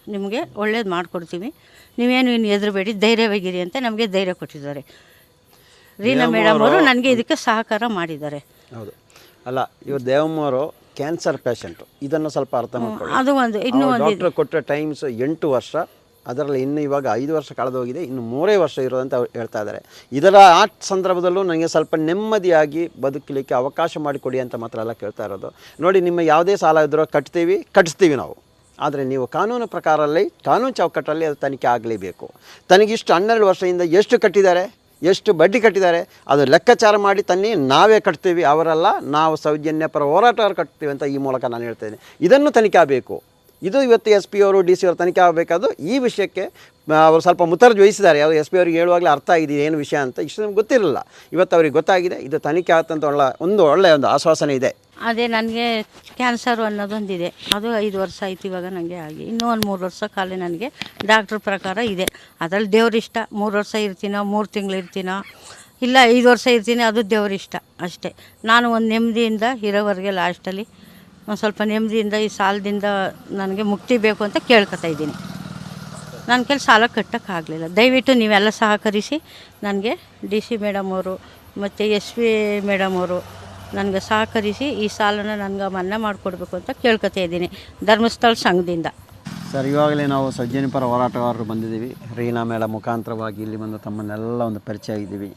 ನಿಮಗೆ ಒಳ್ಳೇದು ಮಾಡಿಕೊಡ್ತೀವಿ. ನೀವೇನು ಇನ್ನು ಹೆದರಬೇಡಿ ಧೈರ್ಯವಾಗಿರಿ ಅಂತ ನಮಗೆ ಧೈರ್ಯ ಕೊಟ್ಟಿದ್ದಾರೆ. ರೀನಾ ಮೇಡಮ್ ಅವರು ನನಗೆ ಇದಕ್ಕೆ ಸಹಕಾರ ಮಾಡಿದ್ದಾರೆ. ಹೌದು. ಅಲ್ಲ ಇವರು ದೇವಮ್ಮವರು ಕ್ಯಾನ್ಸರ್ ಪೇಷಂಟು ಇದನ್ನು ಸ್ವಲ್ಪ ಅರ್ಥ ಮಾಡ್ಕೊಳ್ಳಿ. ಅದು ಒಂದು ಇನ್ನೂ ಒಂದು ಡಾಕ್ಟರ್ ಕೊಟ್ಟ ಟೈಮ್ಸ್ ಎಂಟು ವರ್ಷ. ಅದರಲ್ಲಿ ಇನ್ನು ಇವಾಗ ಐದು ವರ್ಷ ಕಳೆದೋಗಿದೆ ಇನ್ನು ಮೂರೇ ವರ್ಷ ಇರೋದಂತ ಹೇಳ್ತಾ ಇದ್ದಾರೆ. ಇದರ ಆ ಸಂದರ್ಭದಲ್ಲೂ ನನಗೆ ಸ್ವಲ್ಪ ನೆಮ್ಮದಿಯಾಗಿ ಬದುಕಲಿಕ್ಕೆ ಅವಕಾಶ ಮಾಡಿಕೊಡಿ ಅಂತ ಮಾತ್ರ ಎಲ್ಲ ಕೇಳ್ತಾ ಇರೋದು. ನೋಡಿ, ನಿಮ್ಮ ಯಾವುದೇ ಸಾಲ ಇದ್ದರೂ ಕಟ್ತೀವಿ ಕಟ್ಟಿಸ್ತೀವಿ ನಾವು. ಆದರೆ ನೀವು ಕಾನೂನು ಪ್ರಕಾರಲ್ಲಿ ಕಾನೂನು ಚೌಕಟ್ಟಲ್ಲಿ ಅದು ತನಿಖೆ ಆಗಲೇಬೇಕು. ತನಗಿಷ್ಟು ಹನ್ನೆರಡು ವರ್ಷದಿಂದ ಎಷ್ಟು ಕಟ್ಟಿದ್ದಾರೆ, ಎಷ್ಟು ಬಡ್ಡಿ ಕಟ್ಟಿದ್ದಾರೆ, ಅದು ಲೆಕ್ಕಾಚಾರ ಮಾಡಿ ತನ್ನಿ, ನಾವೇ ಕಟ್ತೀವಿ, ಅವರಲ್ಲ, ನಾವು ಸೌಜನ್ಯ ಪರ ಹೋರಾಟಗಾರ ಕಟ್ತೀವಿ ಅಂತ ಈ ಮೂಲಕ ನಾನು ಹೇಳ್ತೇನೆ ಇದನ್ನು ತನಿಖೆ ಆಗಬೇಕು. ಇದು ಇವತ್ತು ಎಸ್ ಪಿ ಅವರು, ಡಿ ಸಿ ಅವರು ತನಿಖೆ ಆಗಬೇಕಾದ್ರು ಈ ವಿಷಯಕ್ಕೆ ಅವರು ಸ್ವಲ್ಪ ಮುತರ್ಜ್ ವಹಿಸಿದ್ದಾರೆ. ಯಾವುದು ಎಸ್ ಪಿ ಅವರಿಗೆ ಹೇಳುವಾಗಲೇ ಅರ್ಥ ಆಗಿದೆ ಏನು ವಿಷಯ ಅಂತ ಇಷ್ಟು ನಮ್ಗೆ ಗೊತ್ತಿರಲಿಲ್ಲ. ಇವತ್ತು ಅವ್ರಿಗೆ ಗೊತ್ತಾಗಿದೆ. ಇದು ತನಿಖೆ ಆತಂತ ಒಳ್ಳೆ ಒಂದು ಒಳ್ಳೆಯ ಒಂದು ಆಶ್ವಾಸನೆ ಇದೆ. ಅದೇ ನನಗೆ ಕ್ಯಾನ್ಸರು ಅನ್ನೋದೊಂದಿದೆ. ಅದು ಐದು ವರ್ಷ ಆಯ್ತು ಇವಾಗ ನನಗೆ ಆಗಿ. ಇನ್ನೂ ಒಂದು ಮೂರು ವರ್ಷ ಖಾಲಿ ನನಗೆ ಡಾಕ್ಟ್ರ್ ಪ್ರಕಾರ ಇದೆ. ಅದರಲ್ಲಿ ದೇವರಿಷ್ಟ ಮೂರು ವರ್ಷ ಇರ್ತೀನೋ, ಮೂರು ತಿಂಗಳು ಇರ್ತೀನೋ. ಇಲ್ಲ, ಐದು ವರ್ಷ ಇರ್ತೀನಿ, ಅದು ದೇವರಿಷ್ಟ ಅಷ್ಟೇ. ನಾನು ಒಂದು ನೆಮ್ಮದಿಯಿಂದ ಇರೋವರೆಗೆ ಲಾಸ್ಟಲ್ಲಿ ಒಂದು ಸ್ವಲ್ಪ ನೆಮ್ಮದಿಯಿಂದ ಈ ಸಾಲದಿಂದ ನನಗೆ ಮುಕ್ತಿ ಬೇಕು ಅಂತ ಕೇಳ್ಕೊತಾ ಇದ್ದೀನಿ. ನನ್ನ ಕೆಲಸ ಸಾಲ ಕಟ್ಟೋಕ್ಕಾಗಲಿಲ್ಲ ದಯವಿಟ್ಟು ನೀವೆಲ್ಲ ಸಹಕರಿಸಿ ನನಗೆ ಡಿ ಸಿ ಮೇಡಮ್ ಅವರು ಮತ್ತು ಎಸ್ ಪಿ ಮೇಡಮ್ ಅವರು ನನಗೆ ಸಹಕರಿಸಿ ಈ ಸಾಲನ ನನಗೆ ಮನ್ನಾ ಮಾಡಿಕೊಡ್ಬೇಕು ಅಂತ ಕೇಳ್ಕೊತಾ ಇದ್ದೀನಿ ಧರ್ಮಸ್ಥಳ ಸಂಘದಿಂದ. ಸರ್, ಇವಾಗಲೇ ನಾವು ಸಜ್ಜನ ಪರ ಹೋರಾಟಗಾರರು ಬಂದಿದ್ದೀವಿ. ರೀನಾ ಮೇಳ ಮುಖಾಂತರವಾಗಿ ಇಲ್ಲಿ ಬಂದು ತಮ್ಮನ್ನೆಲ್ಲ ಒಂದು ಪರಿಚಯ ಆಗಿದ್ದೀವಿ.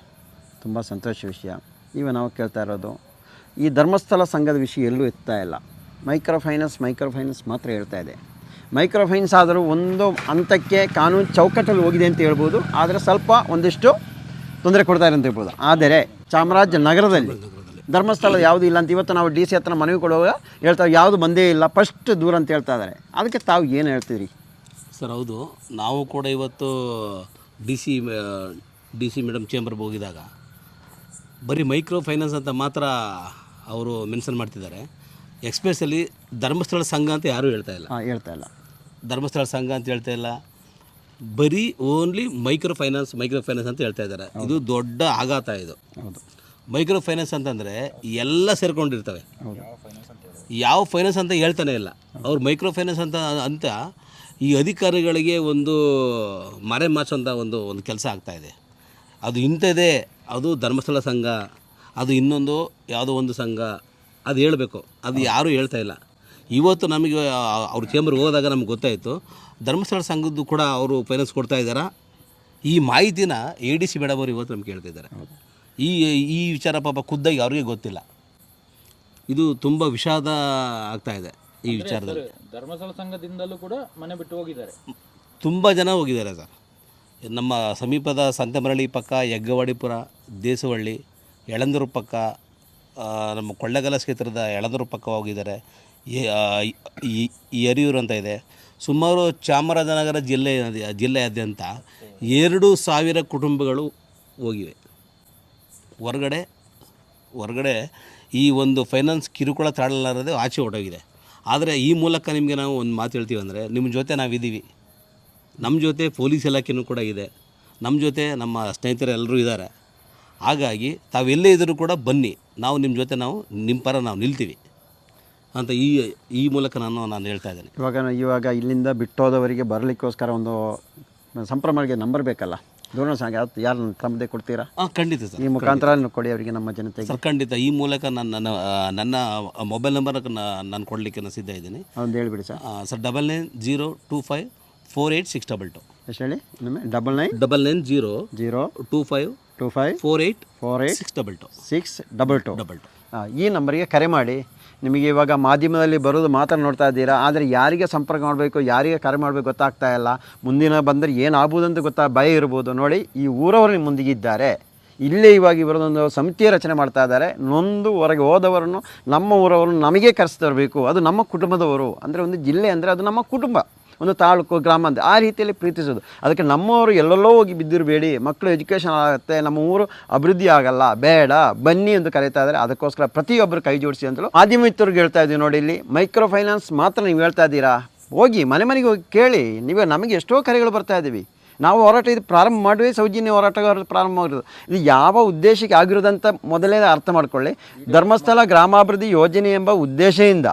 ತುಂಬ ಸಂತೋಷ ವಿಷಯ. ಈಗ ನಾವು ಕೇಳ್ತಾ ಇರೋದು, ಈ ಧರ್ಮಸ್ಥಳ ಸಂಘದ ವಿಷಯ ಎಲ್ಲೂ ಎತ್ತಾ ಇಲ್ಲ. ಮೈಕ್ರೋ ಫೈನಾನ್ಸ್ ಮೈಕ್ರೋ ಫೈನಾನ್ಸ್ ಮಾತ್ರ ಹೇಳ್ತಾ ಇದೆ. ಮೈಕ್ರೋ ಫೈನಾನ್ಸ್ ಆದರೂ ಒಂದು ಹಂತಕ್ಕೆ ಕಾನೂನು ಚೌಕಟ್ಟಲ್ಲಿ ಹೋಗಿದೆ ಅಂತ ಹೇಳ್ಬೋದು. ಆದರೆ ಸ್ವಲ್ಪ ಒಂದಿಷ್ಟು ತೊಂದರೆ ಕೊಡ್ತಾ ಇದೆ ಅಂತ ಹೇಳ್ಬೋದು. ಆದರೆ ಚಾಮರಾಜನಗರದಲ್ಲಿ ಧರ್ಮಸ್ಥಳ ಯಾವುದು ಇಲ್ಲ ಅಂತ ಇವತ್ತು ನಾವು ಡಿ ಸಿ ಹತ್ರ ಮನವಿ ಕೊಡುವಾಗ ಹೇಳ್ತಾರೆ ಯಾವುದು ಬಂದೇ ಇಲ್ಲ, ಫಸ್ಟ್ ದೂರ ಅಂತ ಹೇಳ್ತಾ ಇದ್ದಾರೆ. ಅದಕ್ಕೆ ತಾವು ಏನು ಹೇಳ್ತೀರಿ? ಸರ್, ಹೌದು. ನಾವು ಕೂಡ ಇವತ್ತು D C D C madam ಚೇಂಬರ್ಗೆ ಹೋಗಿದಾಗ ಬರೀ ಮೈಕ್ರೋ ಫೈನಾನ್ಸ್ ಅಂತ ಮಾತ್ರ ಅವರು ಮೆನ್ಷನ್ ಮಾಡ್ತಿದ್ದಾರೆ. ಎಕ್ಸ್ಪ್ರೆಸ್ಸಲ್ಲಿ ಧರ್ಮಸ್ಥಳ ಸಂಘ ಅಂತ ಯಾರೂ ಹೇಳ್ತಾ ಇಲ್ಲ. ಹಾಂ ಹೇಳ್ತಾ ಇಲ್ಲ. ಧರ್ಮಸ್ಥಳ ಸಂಘ ಅಂತ ಹೇಳ್ತಾ ಇಲ್ಲ. ಬರೀ only micro finance micro finance ಅಂತ ಹೇಳ್ತಾ ಇದ್ದಾರೆ. ಇದು ದೊಡ್ಡ ಆಘಾತ ಇದು. ಹೌದು. ಮೈಕ್ರೋ ಫೈನಾನ್ಸ್ ಅಂತಂದರೆ ಎಲ್ಲ ಸೇರ್ಕೊಂಡಿರ್ತವೆ. ಯಾವ ಫೈನಾನ್ಸ್ ಅಂತ ಹೇಳ್ತಾನೆ ಇಲ್ಲ. ಅವ್ರು ಮೈಕ್ರೋ ಫೈನಾನ್ಸ್ ಅಂತ ಅಂತ ಈ ಅಧಿಕಾರಿಗಳಿಗೆ ಒಂದು ಮರೆ ಮಾಚೋಂಥ ಒಂದು ಒಂದು ಕೆಲಸ ಆಗ್ತಾಯಿದೆ ಅದು ಇಂಥದೇ ಅದು ಧರ್ಮಸ್ಥಳ ಸಂಘ ಅದು ಇನ್ನೊಂದು ಯಾವುದೋ ಒಂದು ಸಂಘ ಅದು ಹೇಳಬೇಕು. ಅದು ಯಾರೂ ಹೇಳ್ತಾ ಇಲ್ಲ. ಇವತ್ತು ನಮಗೆ ಅವ್ರ ಚೇಂಬರ್ಗೆ ಹೋದಾಗ ನಮ್ಗೆ ಗೊತ್ತಾಯಿತು. ಧರ್ಮಸ್ಥಳ ಸಂಘದ್ದು ಕೂಡ ಅವರು ಫೈನಾನ್ಸ್ ಕೊಡ್ತಾ ಇದ್ದಾರಾ? ಈ ಮಾಹಿತಿನ ಎ ಡಿ ಸಿ ಮೇಡಮ್ ಅವರು ಇವತ್ತು ನಮ್ಗೆ ಕೇಳ್ತಿದ್ದಾರೆ ಈ ಈ ವಿಚಾರ ಪಾಪ ಖುದ್ದಾಗಿ ಅವ್ರಿಗೆ ಗೊತ್ತಿಲ್ಲ. ಇದು ತುಂಬ ವಿಷಾದ ಆಗ್ತಾ ಇದೆ ಈ ವಿಚಾರದಲ್ಲಿ. ಧರ್ಮಸ್ಥಳ ಸಂಘದಿಂದಲೂ ಕೂಡ ಮನೆ ಬಿಟ್ಟು ಹೋಗಿದ್ದಾರೆ. ತುಂಬ ಜನ ಹೋಗಿದ್ದಾರೆ ಸರ್. ನಮ್ಮ ಸಮೀಪದ ಸಂತಮರಳಿ ಪಕ್ಕ ಯಗ್ಗವಾಡಿಪುರ ದೇಸವಳ್ಳಿ ಯಳಂದೂರು ಪಕ್ಕ ನಮ್ಮ ಕೊಳ್ಳೆಗಾಲ ಕ್ಷೇತ್ರದ ಯಳಂದೂರು ಪಕ್ಕ ಹೋಗಿದ್ದಾರೆ ಯರಿಯೂರು ಅಂತ ಇದೆ. ಸುಮಾರು ಚಾಮರಾಜನಗರ ಜಿಲ್ಲೆ ಜಿಲ್ಲೆಯಾದ್ಯಂತ ಎರಡು ಸಾವಿರ ಕುಟುಂಬಗಳು ಹೋಗಿವೆ. ಹೊರಗಡೆ ಹೊರಗಡೆ ಈ ಒಂದು ಫೈನಾನ್ಸ್ ಕಿರುಕುಳ ತಾಳಲಾರದೆ ಆಚೆ ಹೊರಟೋಗಿದೆ. ಆದರೆ ಈ ಮೂಲಕ ನಿಮಗೆ ನಾವು ಒಂದು ಮಾತು ಹೇಳ್ತೀವಿ ಅಂದರೆ ನಿಮ್ಮ ಜೊತೆ ನಾವಿದ್ದೀವಿ. ನಮ್ಮ ಜೊತೆ ಪೊಲೀಸ್ ಇಲಾಖೆನೂ ಕೂಡ ಇದೆ. ನಮ್ಮ ಜೊತೆ ನಮ್ಮ ಸ್ನೇಹಿತರೆಲ್ಲರೂ ಇದ್ದಾರೆ. ಹಾಗಾಗಿ ತಾವೆಲ್ಲೇ ಇದ್ದರೂ ಕೂಡ ಬನ್ನಿ. ನಾವು ನಿಮ್ಮ ಜೊತೆ ನಾವು ನಿಮ್ಮ ಪರ ನಾವು ನಿಲ್ತೀವಿ. ಅಂತ ಈ ಈ ಮೂಲಕ ನಾನು ನಾನು ಹೇಳ್ತಾ ಇದ್ದೇನೆ. ಇವಾಗ ಇವಾಗ ಇಲ್ಲಿಂದ ಬಿಟ್ಟೋದವರಿಗೆ ಬರಲಿಕ್ಕೋಸ್ಕರ ಒಂದು ಸಂಪ್ರಮಾಣಿಗೆ ನಂಬರ್ ಬೇಕಲ್ಲ? ದೂರ ಸಾಗ ಯಾರು ತಮ್ಮದೇ ಕೊಡ್ತೀರಾ? ಹಾಂ ಖಂಡಿತ ಸರ್ ಈ ಮುಖಾಂತರ ಕೊಡಿ ಅವರಿಗೆ ನಮ್ಮ ಜನತೆ ಸರ್ ಖಂಡಿತ. ಈ ಮೂಲಕ ನಾನು ನನ್ನ ನನ್ನ ಮೊಬೈಲ್ ನಂಬರ್ ನಾನು ಕೊಡಲಿಕ್ಕೆ ನಾನು ಸಿದ್ಧ ಇದ್ದೀನಿ. ಒಂದು ಹೇಳಿಬಿಡಿ sir. Sir double nine zero two five four eight six double two. ಎಷ್ಟು ಹೇಳಿ? Double nine? Double nine zero zero two five two five four eight four eight six double two six double two double two ಈ ನಂಬರಿಗೆ ಕರೆ ಮಾಡಿ. ನಿಮಗೆ ಇವಾಗ ಮಾಧ್ಯಮದಲ್ಲಿ ಬರೋದು ಮಾತ್ರ ನೋಡ್ತಾ ಇದ್ದೀರಾ? ಆದರೆ ಯಾರಿಗೆ ಸಂಪರ್ಕ ಮಾಡಬೇಕು ಯಾರಿಗೆ ಕರೆ ಮಾಡಬೇಕು ಗೊತ್ತಾಗ್ತಾ ಇಲ್ಲ. ಮುಂದಿನ ಬಂದರೆ ಏನಾಗ್ಬೋದಂತ ಗೊತ್ತಾ ಭಯ ಇರ್ಬೋದು. ನೋಡಿ ಈ ಊರವರು ನಿಮ್ಮ ಮುಂದಿಗಿದ್ದಾರೆ ಇಲ್ಲೇ ಇವಾಗ ಇವರದೊಂದು ಸಮಿತಿ ರಚನೆ ಮಾಡ್ತಾ ಇದ್ದಾರೆ. ನೊಂದು ಹೊರಗೆ ಹೋದವರನ್ನು ನಮ್ಮ ಊರವರನ್ನು ನಮಗೆ ಕರೆಸ್ತರಬೇಕು ಅದು ನಮ್ಮ ಕುಟುಂಬದವರು. ಅಂದರೆ ಒಂದು ಜಿಲ್ಲೆ ಅಂದರೆ ಅದು ನಮ್ಮ ಕುಟುಂಬ. ಒಂದು ತಾಲೂಕು, ಗ್ರಾಮ ಅಂತ ಆ ರೀತಿಯಲ್ಲಿ ಪ್ರೀತಿಸೋದು. ಅದಕ್ಕೆ ನಮ್ಮವರು ಎಲ್ಲೆಲ್ಲೋ ಹೋಗಿ ಬಿದ್ದಿರಬೇಡಿ. ಮಕ್ಕಳು ಎಜುಕೇಷನ್ ಆಗುತ್ತೆ, ನಮ್ಮ ಊರು ಅಭಿವೃದ್ಧಿ ಆಗಲ್ಲ, ಬೇಡ, ಬನ್ನಿ ಎಂದು ಕರೀತಾ ಇದ್ದಾರೆ. ಅದಕ್ಕೋಸ್ಕರ ಪ್ರತಿಯೊಬ್ಬರು ಕೈ ಜೋಡಿಸಿ ಅಂತಲೂ ಆದಿಮಿತ್ರರಿಗೆ ಮಿತ್ರರಿಗೆ ಹೇಳ್ತಾ ಇದ್ದೀವಿ ನೋಡಿ ಇಲ್ಲಿ. ಮೈಕ್ರೋ ಫೈನಾನ್ಸ್ ಮಾತ್ರ ನೀವು ಹೇಳ್ತಾ ಇದ್ದೀರಾ? ಹೋಗಿ, ಮನೆ ಮನೆಗೆ ಹೋಗಿ ಕೇಳಿ. ನೀವೇ, ನಮಗೆ ಎಷ್ಟೋ ಕರೆಗಳು ಬರ್ತಾ ಇದ್ದೀವಿ. ನಾವು ಹೋರಾಟ ಇದು ಪ್ರಾರಂಭ ಮಾಡುವೆ ಸೌಜನ್ಯ ಹೋರಾಟಗಾರರು ಪ್ರಾರಂಭ ಇದು ಯಾವ ಉದ್ದೇಶಕ್ಕೆ ಆಗಿರೋದಂತ ಮೊದಲೇ ಅರ್ಥ ಮಾಡ್ಕೊಳ್ಳಿ. ಧರ್ಮಸ್ಥಳ ಗ್ರಾಮಾಭಿವೃದ್ಧಿ ಯೋಜನೆ ಎಂಬ ಉದ್ದೇಶದಿಂದ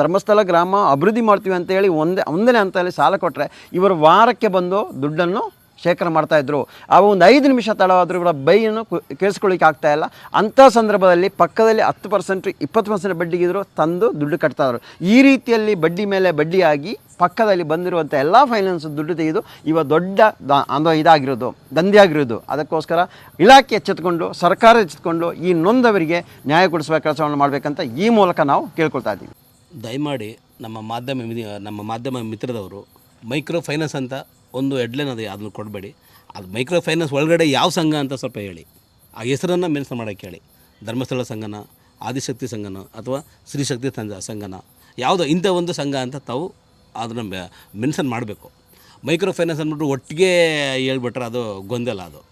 ಧರ್ಮಸ್ಥಳ ಗ್ರಾಮ ಅಭಿವೃದ್ಧಿ ಮಾಡ್ತೀವಿ ಅಂತ ಹೇಳಿ ಒಂದೇ, ಒಂದನೇ ಹಂತದಲ್ಲಿ ಸಾಲ ಕೊಟ್ಟರೆ ಇವರು ವಾರಕ್ಕೆ ಬಂದು ದುಡ್ಡನ್ನು ಶೇಖರಣೆ ಮಾಡ್ತಾಯಿದ್ರು ಆ ಒಂದು ಐದು ನಿಮಿಷ ತಡವಾದರೂ ಇವರ ಬೈಯನ್ನು ಕೇಳಿಸ್ಕೊಳ್ಳಿಕ್ಕೆ ಆಗ್ತಾಯಿಲ್ಲ ಅಂಥ ಸಂದರ್ಭದಲ್ಲಿ ಪಕ್ಕದಲ್ಲಿ ಹತ್ತು ಪರ್ಸೆಂಟ್, ಇಪ್ಪತ್ತು ಪರ್ಸೆಂಟ್ ಬಡ್ಡಿಗಿದ್ರು ತಂದು ದುಡ್ಡು ಕಟ್ತಾ ಇದ್ರು. ಈ ರೀತಿಯಲ್ಲಿ ಬಡ್ಡಿ ಮೇಲೆ ಬಡ್ಡಿಯಾಗಿ ಪಕ್ಕದಲ್ಲಿ ಬಂದಿರುವಂಥ ಎಲ್ಲ ಫೈನಾನ್ಸ್ ದುಡ್ಡು ತೆಗೆದು ಇವ ದೊಡ್ಡ ಅಂದು ಇದಾಗಿರೋದು ದಂಧೆ ಆಗಿರೋದು ಅದಕ್ಕೋಸ್ಕರ ಇಲಾಖೆ ಎಚ್ಚೆತ್ಕೊಂಡು, ಸರ್ಕಾರ ಎಚ್ಚೆತ್ಕೊಂಡು ಈ ನೊಂದವರಿಗೆ ನ್ಯಾಯ ಕೊಡಿಸುವ ಕೆಲಸವನ್ನು ಮಾಡಬೇಕಂತ ಈ ಮೂಲಕ ನಾವು ಕೇಳ್ಕೊಳ್ತಾ ಇದ್ದೀವಿ. ದಯಮಾಡಿ ನಮ್ಮ ಮಾಧ್ಯಮ ನಮ್ಮ ಮಾಧ್ಯಮ ಮಿತ್ರದವರು ಮೈಕ್ರೋ ಫೈನಾನ್ಸ್ ಅಂತ ಒಂದು ಹೆಡ್ಲೈನ್ ಅದು, ಅದನ್ನು ಕೊಡಬೇಡಿ. ಅದು ಮೈಕ್ರೋ ಫೈನಾನ್ಸ್ ಒಳಗಡೆ ಯಾವ ಸಂಘ ಅಂತ ಸ್ವಲ್ಪ ಹೇಳಿ. ಆ ಹೆಸರನ್ನು ಮೆನ್ಷನ್ ಮಾಡೋಕ್ಕೆ ಹೇಳಿ. ಧರ್ಮಸ್ಥಳ ಸಂಘನ, ಆದಿಶಕ್ತಿ ಸಂಘನ ಅಥವಾ ಶ್ರೀಶಕ್ತಿ ಸಂಘ ಸಂಘನ, ಯಾವುದೋ ಇಂಥ ಒಂದು ಸಂಘ ಅಂತ ತಾವು ಅದನ್ನು ಮೆನ್ಷನ್ ಮಾಡಬೇಕು. ಮೈಕ್ರೋ ಫೈನಾನ್ಸ್ ಅಂದ್ಬಿಟ್ಟು ಒಟ್ಟಿಗೆ ಹೇಳ್ಬಿಟ್ರೆ ಅದು ಗೊಂದಲ ಅದು.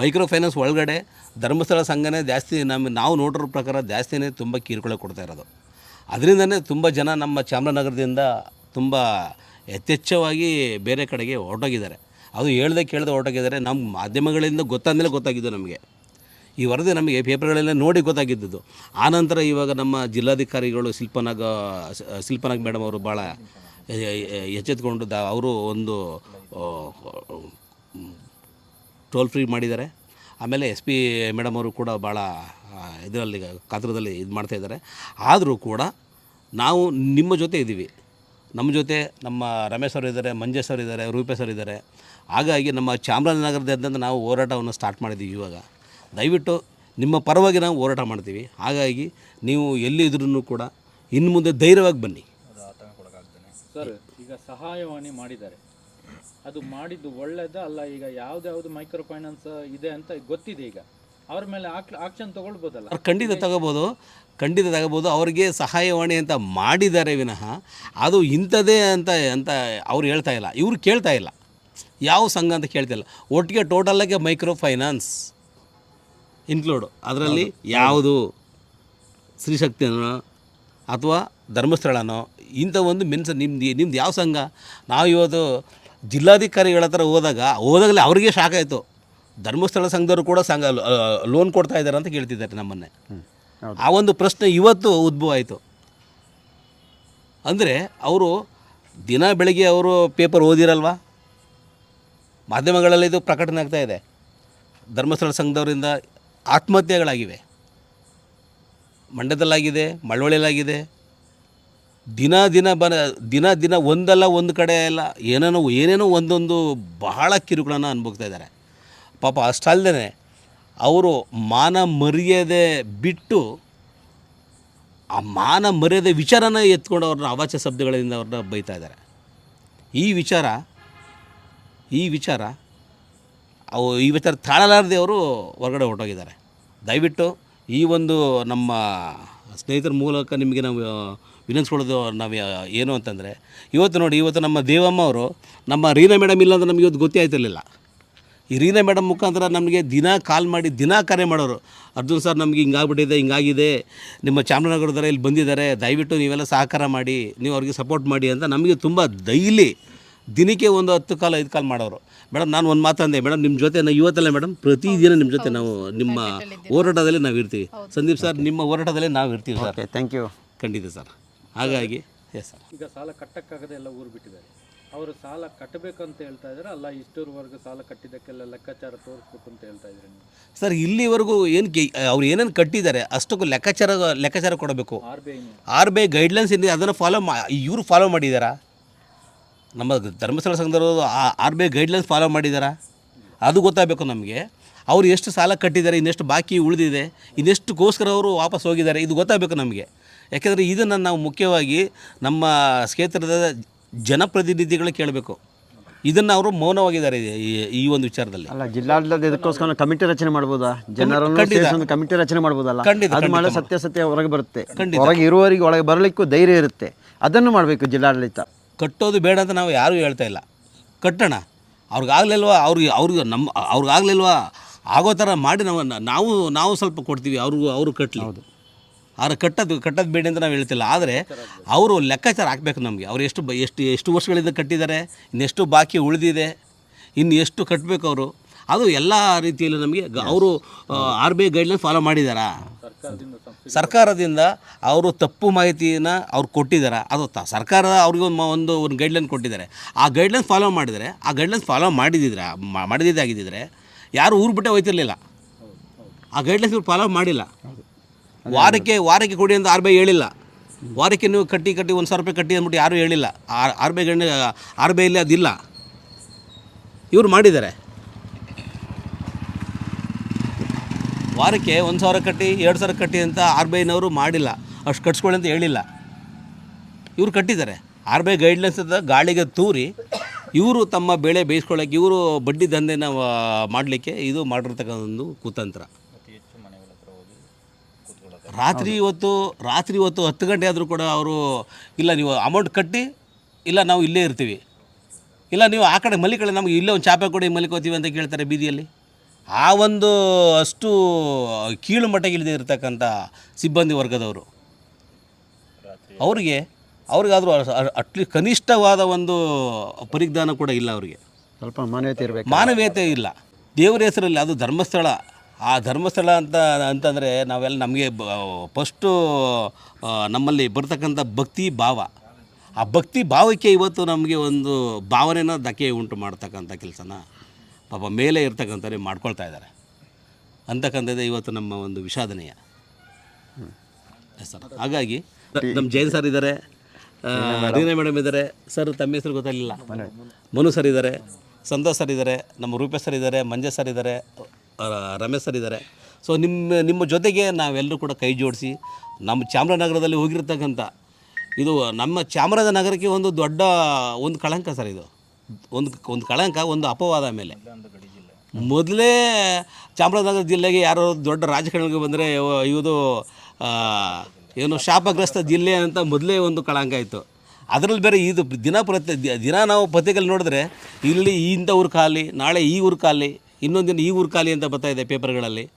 ಮೈಕ್ರೋ ಫೈನಾನ್ಸ್ ಒಳಗಡೆ ಧರ್ಮಸ್ಥಳ ಸಂಘನೇ ಜಾಸ್ತಿ ನಮ್ಮ, ನಾವು ನೋಡಿರೋ ಪ್ರಕಾರ ಜಾಸ್ತಿನೇ ತುಂಬ ಕಿರುಕುಳ ಕೊಡ್ತಾ ಇರೋದು. ಅದರಿಂದನೇ ತುಂಬ ಜನ ನಮ್ಮ ಚಾಮರಾಜನಗರದಿಂದ ತುಂಬ ಯಥೇಚ್ಛವಾಗಿ ಬೇರೆ ಕಡೆಗೆ ಹೊರಟೋಗಿದ್ದಾರೆ. ಅದು ಹೇಳ್ದೆ ಕೇಳ್ದೆ ಹೊರಟೋಗಿದ್ದಾರೆ. ನಮ್ಮ ಮಾಧ್ಯಮಗಳಿಂದ ಗೊತ್ತಾದಮೇಲೆ ಗೊತ್ತಾಗಿದ್ದು ನಮಗೆ. ಈ ವರದಿ ನಮಗೆ ಪೇಪರ್ಗಳೆಲ್ಲ ನೋಡಿ ಗೊತ್ತಾಗಿದ್ದದ್ದು. ಆನಂತರ ಇವಾಗ ನಮ್ಮ ಜಿಲ್ಲಾಧಿಕಾರಿಗಳು ಶಿಲ್ಪನಾಗ, ಶಿಲ್ಪನಾಗ್ ಮೇಡಮ್ ಅವರು ಭಾಳ ಎಚ್ಚೆತ್ಕೊಂಡು ದ ಅವರು ಒಂದು ಟೋಲ್ ಫ್ರೀ ಮಾಡಿದ್ದಾರೆ. ಆಮೇಲೆ ಎಸ್ ಪಿ ಮೇಡಮ್ ಅವರು ಕೂಡ ಭಾಳ ಇದರಲ್ಲಿ, ಕಾತ್ರದಲ್ಲಿ ಇದು ಮಾಡ್ತಾಯಿದ್ದಾರೆ ಆದರೂ ಕೂಡ ನಾವು ನಿಮ್ಮ ಜೊತೆ ಇದ್ದೀವಿ. ನಮ್ಮ ಜೊತೆ ನಮ್ಮ ರಮೇಶ್ ಅವರು ಇದ್ದಾರೆ ಮಂಜೇಶ್ ಅವರು ಇದ್ದಾರೆ ರೂಪೇಶ್ ಅವರು ಇದ್ದಾರೆ. ಹಾಗಾಗಿ ನಮ್ಮ ಚಾಮರಾಜನಗರದಾದ್ಯಂತ ನಾವು ಹೋರಾಟವನ್ನು ಸ್ಟಾರ್ಟ್ ಮಾಡಿದ್ದೀವಿ ಇವಾಗ. ದಯವಿಟ್ಟು ನಿಮ್ಮ ಪರವಾಗಿ ನಾವು ಹೋರಾಟ ಮಾಡ್ತೀವಿ. ಹಾಗಾಗಿ ನೀವು ಎಲ್ಲಿ ಇದ್ರೂ ಕೂಡ ಇನ್ನು ಮುಂದೆ ಧೈರ್ಯವಾಗಿ ಬನ್ನಿ. ಸರ್ ಈಗ ಸಹಾಯವಾಣಿ ಮಾಡಿದ್ದಾರೆ. ಅದು ಮಾಡಿದ್ದು ಒಳ್ಳೇದ ಅಲ್ಲ ಈಗ ಯಾವ್ದಾವ್ದು ಮೈಕ್ರೋ ಫೈನಾನ್ಸ್ ಇದೆ ಅಂತ ಗೊತ್ತಿದೆ ಈಗ. ಅವ್ರ ಮೇಲೆ ಆಕ್ಷನ್ ತಗೊಳ್ಬೋದಲ್ಲ? ಖಂಡಿತ ತಗೋಬೋದು ಖಂಡಿತ ತಗೋಬೋದು ಅವರಿಗೆ ಸಹಾಯವಾಣಿ ಅಂತ ಮಾಡಿದ್ದಾರೆ ವಿನಃ ಅದು ಇಂಥದ್ದೇ ಅಂತ ಅಂತ ಅವ್ರು ಹೇಳ್ತಾ ಇಲ್ಲ. ಇವರು ಕೇಳ್ತಾ ಇಲ್ಲ. ಯಾವ ಸಂಘ ಅಂತ ಕೇಳ್ತಿಲ್ಲ. ಒಟ್ಟಿಗೆ ಟೋಟಲಾಗಿ ಮೈಕ್ರೋ ಫೈನಾನ್ಸ್ ಇನ್ಕ್ಲೂಡು ಅದರಲ್ಲಿ ಯಾವುದು ಸ್ತ್ರೀಶಕ್ತಿನೋ ಅಥವಾ ಧರ್ಮಸ್ಥಳನೋ ಇಂಥ ಒಂದು ಮೆನ್ಸ್ ನಿಮ್ದು ನಿಮ್ದು ಯಾವ ಸಂಘ? ನಾವು ಇವತ್ತು ಜಿಲ್ಲಾಧಿಕಾರಿಗಳ ಹತ್ರ ಹೋದಾಗ ಹೋದಾಗಲೇ ಅವರಿಗೆ ಶಾಖ ಆಯಿತು. ಧರ್ಮಸ್ಥಳ ಸಂಘದವರು ಕೂಡ ಸಂಘ ಲೋನ್ ಕೊಡ್ತಾ ಇದ್ದಾರೆ ಅಂತ ಕೇಳ್ತಿದ್ದಾರೆ ನಮ್ಮನ್ನೇ. ಆ ಒಂದು ಪ್ರಶ್ನೆ ಇವತ್ತು ಉದ್ಭವ ಆಯಿತು ಅಂದರೆ ಅವರು ದಿನ ಬೆಳಗ್ಗೆ ಅವರು ಪೇಪರ್ ಓದಿರಲ್ವಾ? ಮಾಧ್ಯಮಗಳಲ್ಲಿ ಇದು ಪ್ರಕಟಣೆ ಆಗ್ತಾ ಇದೆ. ಧರ್ಮಸ್ಥಳ ಸಂಘದವರಿಂದ ಆತ್ಮಹತ್ಯೆಗಳಾಗಿವೆ. ಮಂಡ್ಯದಲ್ಲಾಗಿದೆ, ಮಳವಳ್ಳಿಯಲ್ಲಾಗಿದೆ. ದಿನ ದಿನ ಬ, ದಿನ ದಿನ ಒಂದಲ್ಲ ಒಂದು ಕಡೆ ಎಲ್ಲ ಏನೇನೋ ಏನೇನೋ ಒಂದೊಂದು ಬಹಳ ಕಿರುಕುಳನ ಅನುಭವಿಸ್ತಾ ಇದ್ದಾರೆ. ಪಾಪ ಅಷ್ಟಲ್ಲದೆ ಅವರು ಮಾನ ಮರ್ಯಾದೆ ಬಿಟ್ಟು ಆ ಮಾನ ಮರ್ಯಾದೆ ವಿಚಾರನ ಎತ್ಕೊಂಡು ಅವ್ರನ್ನ ಅವಾಚ್ಯ ಶಬ್ದಗಳಿಂದ ಅವ್ರನ್ನ ಬೈತಾ ಇದ್ದಾರೆ. ಈ ವಿಚಾರ ಈ ವಿಚಾರ, ಅವು ಈ ವಿಚಾರ ತಾಳಲಾರದೆ ಅವರು ಹೊರಗಡೆ ಹೊರಟೋಗಿದ್ದಾರೆ. ದಯವಿಟ್ಟು ಈ ಒಂದು ನಮ್ಮ ಸ್ನೇಹಿತರ ಮೂಲಕ ನಿಮಗೆ ನಾವು ವಿನಂತಿಸ್ಕೊಳ್ಳೋದು ನಾವು ಏನು ಅಂತಂದರೆ, ಇವತ್ತು ನೋಡಿ, ಇವತ್ತು ನಮ್ಮ ದೇವಮ್ಮ ಅವರು, ನಮ್ಮ ರೀನಾ ಮೇಡಮ್ ಇಲ್ಲ ಅಂದರೆ ನಮಗೆ ಇವತ್ತು ಗೊತ್ತೇ ಆಯ್ತಿರಲಿಲ್ಲ. ಈ ರೀನಾ ಮೇಡಮ್ ಮುಖಾಂತರ ನಮಗೆ ದಿನ ಕಾಲ್ ಮಾಡಿ ದಿನ ಕರೆ ಮಾಡೋರು. ಅರ್ಜುನ್ ಸರ್ ನಮಗೆ ಹಿಂಗಾಗ್ಬಿಟ್ಟಿದೆ ಹಿಂಗಾಗಿದೆ. ನಿಮ್ಮ ಚಾಮರಾಜನಗರದವ್ರು ಇಲ್ಲಿ ಬಂದಿದ್ದಾರೆ ದಯವಿಟ್ಟು ನೀವೆಲ್ಲ ಸಹಕಾರ ಮಾಡಿ ನೀವು ಅವ್ರಿಗೆ ಸಪೋರ್ಟ್ ಮಾಡಿ ಅಂತ ನಮಗೆ ತುಂಬ ಡೈಲಿ ದಿನಕ್ಕೆ ಒಂದು ಹತ್ತು ಕಾಲ ಐದು ಕಾಲ್ ಮಾಡೋರು. ಮೇಡಮ್ ನಾನು ಒಂದು ಮಾತಂದೆ ಮೇಡಮ್ ನಿಮ್ಮ ಜೊತೆ ನಾವು ಇವತ್ತಲ್ಲ ಮೇಡಮ್ ಪ್ರತಿದಿನ ನಿಮ್ಮ ಜೊತೆ ನಾವು ನಿಮ್ಮ ಹೋರಾಟದಲ್ಲಿ ನಾವು ಇರ್ತೀವಿ. ಸಂದೀಪ್ ಸರ್ ನಿಮ್ಮ ಹೋರಾಟದಲ್ಲಿ ನಾವು ಇರ್ತೀವಿ ಸರ್. ಓಕೆ ಥ್ಯಾಂಕ್ ಯು ಖಂಡಿತ ಸರ್. ಹಾಗಾಗಿ ಎಸ್ ಸರ್ ಈಗ ಸಾಲ ಕಟ್ಟಕ್ಕಾಗದೆ ಎಲ್ಲ ಊರು ಬಿಟ್ಟಿದ್ದಾರೆ. ಅವರು ಸಾಲ ಕಟ್ಟಬೇಕಂತ ಹೇಳ್ತಾ ಇದ್ದಾರೆ. ಅಲ್ಲ ಇಷ್ಟರವರೆಗೂ ಸಾಲ ಕಟ್ಟಿದ್ದಕ್ಕೆಲ್ಲ ಲೆಕ್ಕಾಚಾರ ತೋರಿಸ್ಬೇಕು ಅಂತ ಹೇಳ್ತಾ ಇದ್ದಾರೆ ಸರ್ ಇಲ್ಲಿವರೆಗೂ ಏನು ಅವ್ರು ಏನೇನು ಕಟ್ಟಿದ್ದಾರೆ ಅಷ್ಟಕ್ಕೂ ಲೆಕ್ಕಾಚಾರ ಲೆಕ್ಕಾಚಾರ ಕೊಡಬೇಕು. R B I R B I guidelines ಏನಿದೆ ಅದನ್ನು ಫಾಲೋ ಮಾ ಇವರು ಫಾಲೋ ಮಾಡಿದ್ದಾರಾ ನಮ್ಮ ಧರ್ಮಸ್ಥಳ ಸಂಘದವರು R B I guidelines follow ಮಾಡಿದ್ದಾರಾ ಅದು ಗೊತ್ತಾಗಬೇಕು ನಮಗೆ. ಅವ್ರು ಎಷ್ಟು ಸಾಲ ಕಟ್ಟಿದ್ದಾರೆ ಇನ್ನೆಷ್ಟು ಬಾಕಿ ಉಳಿದಿದೆ ಇನ್ನೆಷ್ಟುಗೋಸ್ಕರ ಅವರು ವಾಪಸ್ ಹೋಗಿದ್ದಾರೆ ಇದು ಗೊತ್ತಾಗಬೇಕು ನಮಗೆ. ಯಾಕೆಂದರೆ ಇದನ್ನು ನಾವು ಮುಖ್ಯವಾಗಿ ನಮ್ಮ ಕ್ಷೇತ್ರದ ಜನಪ್ರತಿನಿಧಿಗಳು ಕೇಳಬೇಕು. ಇದನ್ನು ಅವರು ಮೌನವಾಗಿದ್ದಾರೆ ಈ- ಒಂದು ವಿಚಾರದಲ್ಲಿ. ಅಲ್ಲ ಜಿಲ್ಲಾಡಳಿತ ಇದಕ್ಕೋಸ್ಕರ ಕಮಿಟಿ ರಚನೆ ಮಾಡ್ಬೋದಾ? ಜನರನ್ನು ಕಮಿಟಿ ರಚನೆ ಮಾಡ್ಬೋದಲ್ಲ? ಖಂಡಿತ, ಅದು ಸತ್ಯ ಸತ್ಯ ಸತ್ಯಾಸತ್ಯ ಹೊರಗೆ ಬರುತ್ತೆ. ಹೊರಗೆ ಇರುವವರಿಗೆ ಒಳಗೆ ಬರಲಿಕ್ಕೂ ಧೈರ್ಯ ಇರುತ್ತೆ. ಅದನ್ನು ಮಾಡಬೇಕು ಜಿಲ್ಲಾಡಳಿತ. ಕಟ್ಟೋದು ಬೇಡ ಅಂತ ನಾವು ಯಾರೂ ಹೇಳ್ತಾ ಇಲ್ಲ. ಕಟ್ಟೋಣ. ಅವ್ರಿಗಾಗಲಿಲ್ವಾ? ಅವ್ರಿಗೆ ಅವ್ರಿಗೆ ನಮ್ಮ ಅವ್ರಿಗಾಗಲಿಲ್ವಾ? ಆಗೋ ಥರ ಮಾಡಿ ನಾವು ನಾವು ನಾವು ಸ್ವಲ್ಪ ಕೊಡ್ತೀವಿ ಅವ್ರಿಗೂ ಅವರು ಕಟ್ಟಲಿ ಆದ್ರೆ ಕಟ್ಟೋದು ಕಟ್ಟೋದು ಬೇಡ ಅಂತ ನಾವು ಹೇಳ್ತಿಲ್ಲ. ಆದರೆ ಅವರು ಲೆಕ್ಕಾಚಾರ ಹಾಕಬೇಕು ನಮಗೆ. ಅವ್ರು ಎಷ್ಟು ಎಷ್ಟು ಎಷ್ಟು ವರ್ಷಗಳಿಂದ ಕಟ್ಟಿದ್ದಾರೆ, ಇನ್ನೆಷ್ಟು ಬಾಕಿ ಉಳಿದಿದೆ, ಇನ್ನು ಎಷ್ಟು ಕಟ್ಟಬೇಕು ಅವರು? ಅದು ಎಲ್ಲ ರೀತಿಯಲ್ಲಿ ನಮಗೆ ಅವರು R B I guideline follow ಮಾಡಿದ್ದಾರಾ ಸರ್ಕಾರದಿಂದ ಅವರು ತಪ್ಪು ಮಾಹಿತಿನ ಅವ್ರು ಕೊಟ್ಟಿದ್ದಾರೆ ಅದು ತ ಸರ್ಕಾರ ಅವ್ರಿಗೆ ಒಂದು ಒಂದು ಒಂದು ಗೈಡ್ಲೈನ್ ಕೊಟ್ಟಿದ್ದಾರೆ. ಆ ಗೈಡ್ಲೈನ್ಸ್ ಫಾಲೋ ಮಾಡಿದರೆ, ಆ ಗೈಡ್ಲೈನ್ಸ್ ಫಾಲೋ ಮಾಡಿದಿದ್ರೆ ಮಾಡಿದ್ದೇ ಆಗಿದ್ದಿದ್ರೆ ಯಾರು ಊರು ಬಿಟ್ಟೆ ಹೋಯ್ತಿರ್ಲಿಲ್ಲ. ಆ ಗೈಡ್ಲೈನ್ಸ್ ಫಾಲೋ ಮಾಡಿಲ್ಲ. ವಾರಕ್ಕೆ ವಾರಕ್ಕೆ ಕೊಡಿ ಅಂತ ಆರ್ ಬಿ ಐ ಹೇಳಿಲ್ಲ. ವಾರಕ್ಕೆ ನೀವು ಕಟ್ಟಿ ಕಟ್ಟಿ ಒಂದು ಸಾವಿರ ರೂಪಾಯಿ ಕಟ್ಟಿ ಅಂದ್ಬಿಟ್ಟು ಯಾರೂ ಹೇಳಿಲ್ಲ. R B I R B ಐಲಿ ಅದಿಲ್ಲ. ಇವ್ರು ಮಾಡಿದ್ದಾರೆ. ವಾರಕ್ಕೆ ಒಂದು ಸಾವಿರ ಕಟ್ಟಿ, ಎರಡು ಸಾವಿರ ಕಟ್ಟಿ ಅಂತ ಆರ್ ಬಿ ಐನವರು ಮಾಡಿಲ್ಲ. ಅಷ್ಟು ಕಟ್ಸ್ಕೊಳ್ಳಿ ಅಂತ ಹೇಳಿಲ್ಲ. ಇವರು ಕಟ್ಟಿದ್ದಾರೆ. ಆರ್ ಬಿ ಐ ಗೈಡ್ಲೈನ್ಸ್ ಅಂತ ಗಾಳಿಗೆ ತೂರಿ ಇವರು ತಮ್ಮ ಬೆಳೆ ಬೇಯಿಸ್ಕೊಳ್ಳೋಕೆ, ಇವರು ಬಡ್ಡಿ ದಂಧೆನ ಮಾಡಲಿಕ್ಕೆ ಇದು ಮಾಡಿರ್ತಕ್ಕಂಥ ಒಂದು ಕುತಂತ್ರ. ರಾತ್ರಿ ಹೊತ್ತು ರಾತ್ರಿ ಹೊತ್ತು ಹತ್ತು ಗಂಟೆ ಆದರೂ ಕೂಡ ಅವರು ಇಲ್ಲ ನೀವು ಅಮೌಂಟ್ ಕಟ್ಟಿ ಇಲ್ಲ ನಾವು ಇಲ್ಲೇ ಇರ್ತೀವಿ. ಇಲ್ಲ ನೀವು ಆ ಕಡೆ ಮಲಿಕಳೆ ನಮಗೆ ಇಲ್ಲೇ ಒಂದು ಚಾಪೆ ಕೊಡಿ ಮಲಿಕೋತೀವಿ ಅಂತ ಕೇಳ್ತಾರೆ ಬೀದಿಯಲ್ಲಿ. ಆ ಒಂದು ಅಷ್ಟು ಕೀಳು ಮಟ್ಟಕ್ಕೆ ಇಳಿದೇ ಇರತಕ್ಕಂಥ ಸಿಬ್ಬಂದಿ ವರ್ಗದವರು. ಅವರಿಗೆ ಅವ್ರಿಗಾದರೂ ಅಟ್ಲಿ ಕನಿಷ್ಠವಾದ ಒಂದು ಪರಿಜ್ಞಾನ ಕೂಡ ಇಲ್ಲ ಅವರಿಗೆ. ಸ್ವಲ್ಪ ಮಾನವೀಯತೆ ಇರಬೇಕು? ಮಾನವೀಯತೆ ಇಲ್ಲ. ದೇವರ ಹೆಸರಲ್ಲಿ ಅದು ಧರ್ಮಸ್ಥಳ. ಆ ಧರ್ಮಸ್ಥಳ ಅಂತ, ಅಂತಂದರೆ ನಾವೆಲ್ಲ ನಮಗೆ ಬ ಫಸ್ಟು ನಮ್ಮಲ್ಲಿ ಬರ್ತಕ್ಕಂಥ ಭಕ್ತಿ ಭಾವ. ಆ ಭಕ್ತಿ ಭಾವಕ್ಕೆ ಇವತ್ತು ನಮಗೆ ಒಂದು ಭಾವನೆನ ಧಕ್ಕೆ ಉಂಟು ಮಾಡ್ತಕ್ಕಂಥ ಕೆಲಸನ ಪಾಪ ಮೇಲೆ ಇರ್ತಕ್ಕಂಥವ್ರೆ ಮಾಡ್ಕೊಳ್ತಾ ಇದ್ದಾರೆ. ಅಂತಕ್ಕಂಥದ್ದೇ ಇವತ್ತು ನಮ್ಮ ಒಂದು ವಿಷಾದನೀಯ. ಸರ್. ಹಾಗಾಗಿ ನಮ್ಮ ಜೈನ್ ಸರ್ ಇದ್ದಾರೆ. ರೀನಾ ಮೇಡಮ್ ಇದ್ದಾರೆ. ಸರ್, ತಮ್ಮ ಹೆಸರು ಗೊತ್ತಾಗಲಿಲ್ಲ. ಮನು ಸರ್ ಇದ್ದಾರೆ. ಸಂತೋಷ್ ಸರ್ ಇದ್ದಾರೆ. ನಮ್ಮ ರೂಪೇಶ್ ಸರ್ ಇದ್ದಾರೆ. ಮಂಜೇಶ್ ಸರ್ ಇದ್ದಾರೆ. ರಮೇಶ್ ಸರ್ ಇದ್ದಾರೆ. ಸೊ ನಿಮ್ಮ ನಿಮ್ಮ ಜೊತೆಗೆ ನಾವೆಲ್ಲರೂ ಕೂಡ ಕೈ ಜೋಡಿಸಿ ನಮ್ಮ ಚಾಮರಾಜನಗರದಲ್ಲಿ ಹೋಗಿರ್ತಕ್ಕಂಥ, ಇದು ನಮ್ಮ ಚಾಮರಾಜನಗರಕ್ಕೆ ಒಂದು ದೊಡ್ಡ ಒಂದು ಕಳಂಕ ಸರ್ ಇದು. ಒಂದು ಒಂದು ಕಳಂಕ, ಒಂದು ಅಪವಾದ ಮೇಲೆ. ಮೊದಲೇ ಚಾಮರಾಜನಗರ ಜಿಲ್ಲೆಗೆ ಯಾರೋ ದೊಡ್ಡ ರಾಜಕಾರಣಿಗೆ ಬಂದರೆ ಇವುದು ಏನು ಶಾಪಗ್ರಸ್ತ ಜಿಲ್ಲೆ ಅಂತ ಮೊದಲೇ ಒಂದು ಕಳಂಕ ಇತ್ತು. ಅದರಲ್ಲಿ ಬೇರೆ ಇದು ದಿನ ಪ್ರತಿ, ದಿನ ನಾವು ಪತ್ರಿಕೆಯಲ್ಲಿ ನೋಡಿದ್ರೆ, ಇಲ್ಲಿ ಇಂಥ ಊರು ಖಾಲಿ, ನಾಳೆ ಈ ಊರು ಖಾಲಿ ಇನ್ನೊಂದು ದಿನ ಈ ಊರು ಖಾಲಿ ಅಂತ ಬರ್ತಾ ಇದೆ ಪೇಪರ್ಗಳಲ್ಲಿ.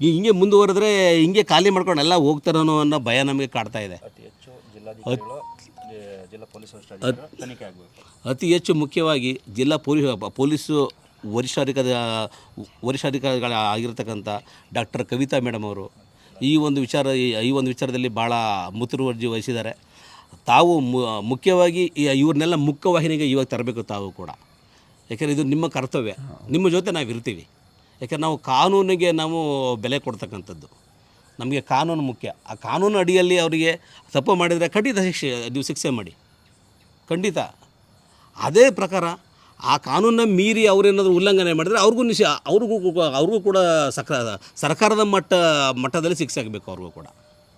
ಈ- ಹಿಂಗೆ ಮುಂದುವರೆದ್ರೆ ಹಿಂಗೆ ಖಾಲಿ ಮಾಡ್ಕೊಂಡು ಎಲ್ಲ ಹೋಗ್ತಾರೋ ಅನ್ನೋ ಭಯ ನಮಗೆ ಕಾಡ್ತಾ ಇದೆ. ಅತಿ ಹೆಚ್ಚು ಮುಖ್ಯವಾಗಿ ಜಿಲ್ಲಾ ಪೊಲೀಸ್ ಪೊಲೀಸು ವರಿಷ್ಠಾಧಿಕಾರ ವರಿಷ್ಠಾಧಿಕಾರಿಗಳ ಆಗಿರ್ತಕ್ಕಂಥ ಡಾಕ್ಟರ್ ಕವಿತಾ ಮೇಡಮ್ ಅವರು ಈ ಒಂದು ವಿಚಾರ ಈ- ಈ ಒಂದು ವಿಚಾರದಲ್ಲಿ ಭಾಳ ಮುತುವರ್ಜಿ ವಹಿಸಿದ್ದಾರೆ. ತಾವು ಮು- ಮುಖ್ಯವಾಗಿ ಇವ್ರನ್ನೆಲ್ಲ ಮುಖ್ಯವಾಹಿನಿಗೆ ಇವಾಗ ತರಬೇಕು ತಾವು ಕೂಡ. ಯಾಕೆಂದರೆ ಇದು ನಿಮ್ಮ ಕರ್ತವ್ಯ. ನಿಮ್ಮ ಜೊತೆ ನಾವು ಇರ್ತೀವಿ ಯಾಕೆಂದ್ರೆ ನಾವು ಕಾನೂನಿಗೆ ನಾವು ಬೆಲೆ ಕೊಡ್ತಕ್ಕಂಥದ್ದು. ನಮಗೆ ಕಾನೂನು ಮುಖ್ಯ. ಆ ಕಾನೂನು ಅಡಿಯಲ್ಲಿ ಅವರಿಗೆ ತಪ್ಪು ಮಾಡಿದರೆ ಖಂಡಿತ ಶಿಕ್ಷೆ, ನೀವು ಶಿಕ್ಷೆ ಮಾಡಿ. ಖಂಡಿತ. ಅದೇ ಪ್ರಕಾರ ಆ ಕಾನೂನನ್ನ ಮೀರಿ ಅವರೇನಾದರೂ ಉಲ್ಲಂಘನೆ ಮಾಡಿದರೆ ಅವ್ರಿಗೂ ನಿಶ ಅವ್ರಿಗೂ ಅವ್ರಿಗೂ ಕೂಡ ಸಕ ಸರ್ಕಾರದ ಮಟ್ಟ, ಮಟ್ಟದಲ್ಲಿ ಶಿಕ್ಷೆ ಆಗಬೇಕು ಅವ್ರಿಗೂ ಕೂಡ.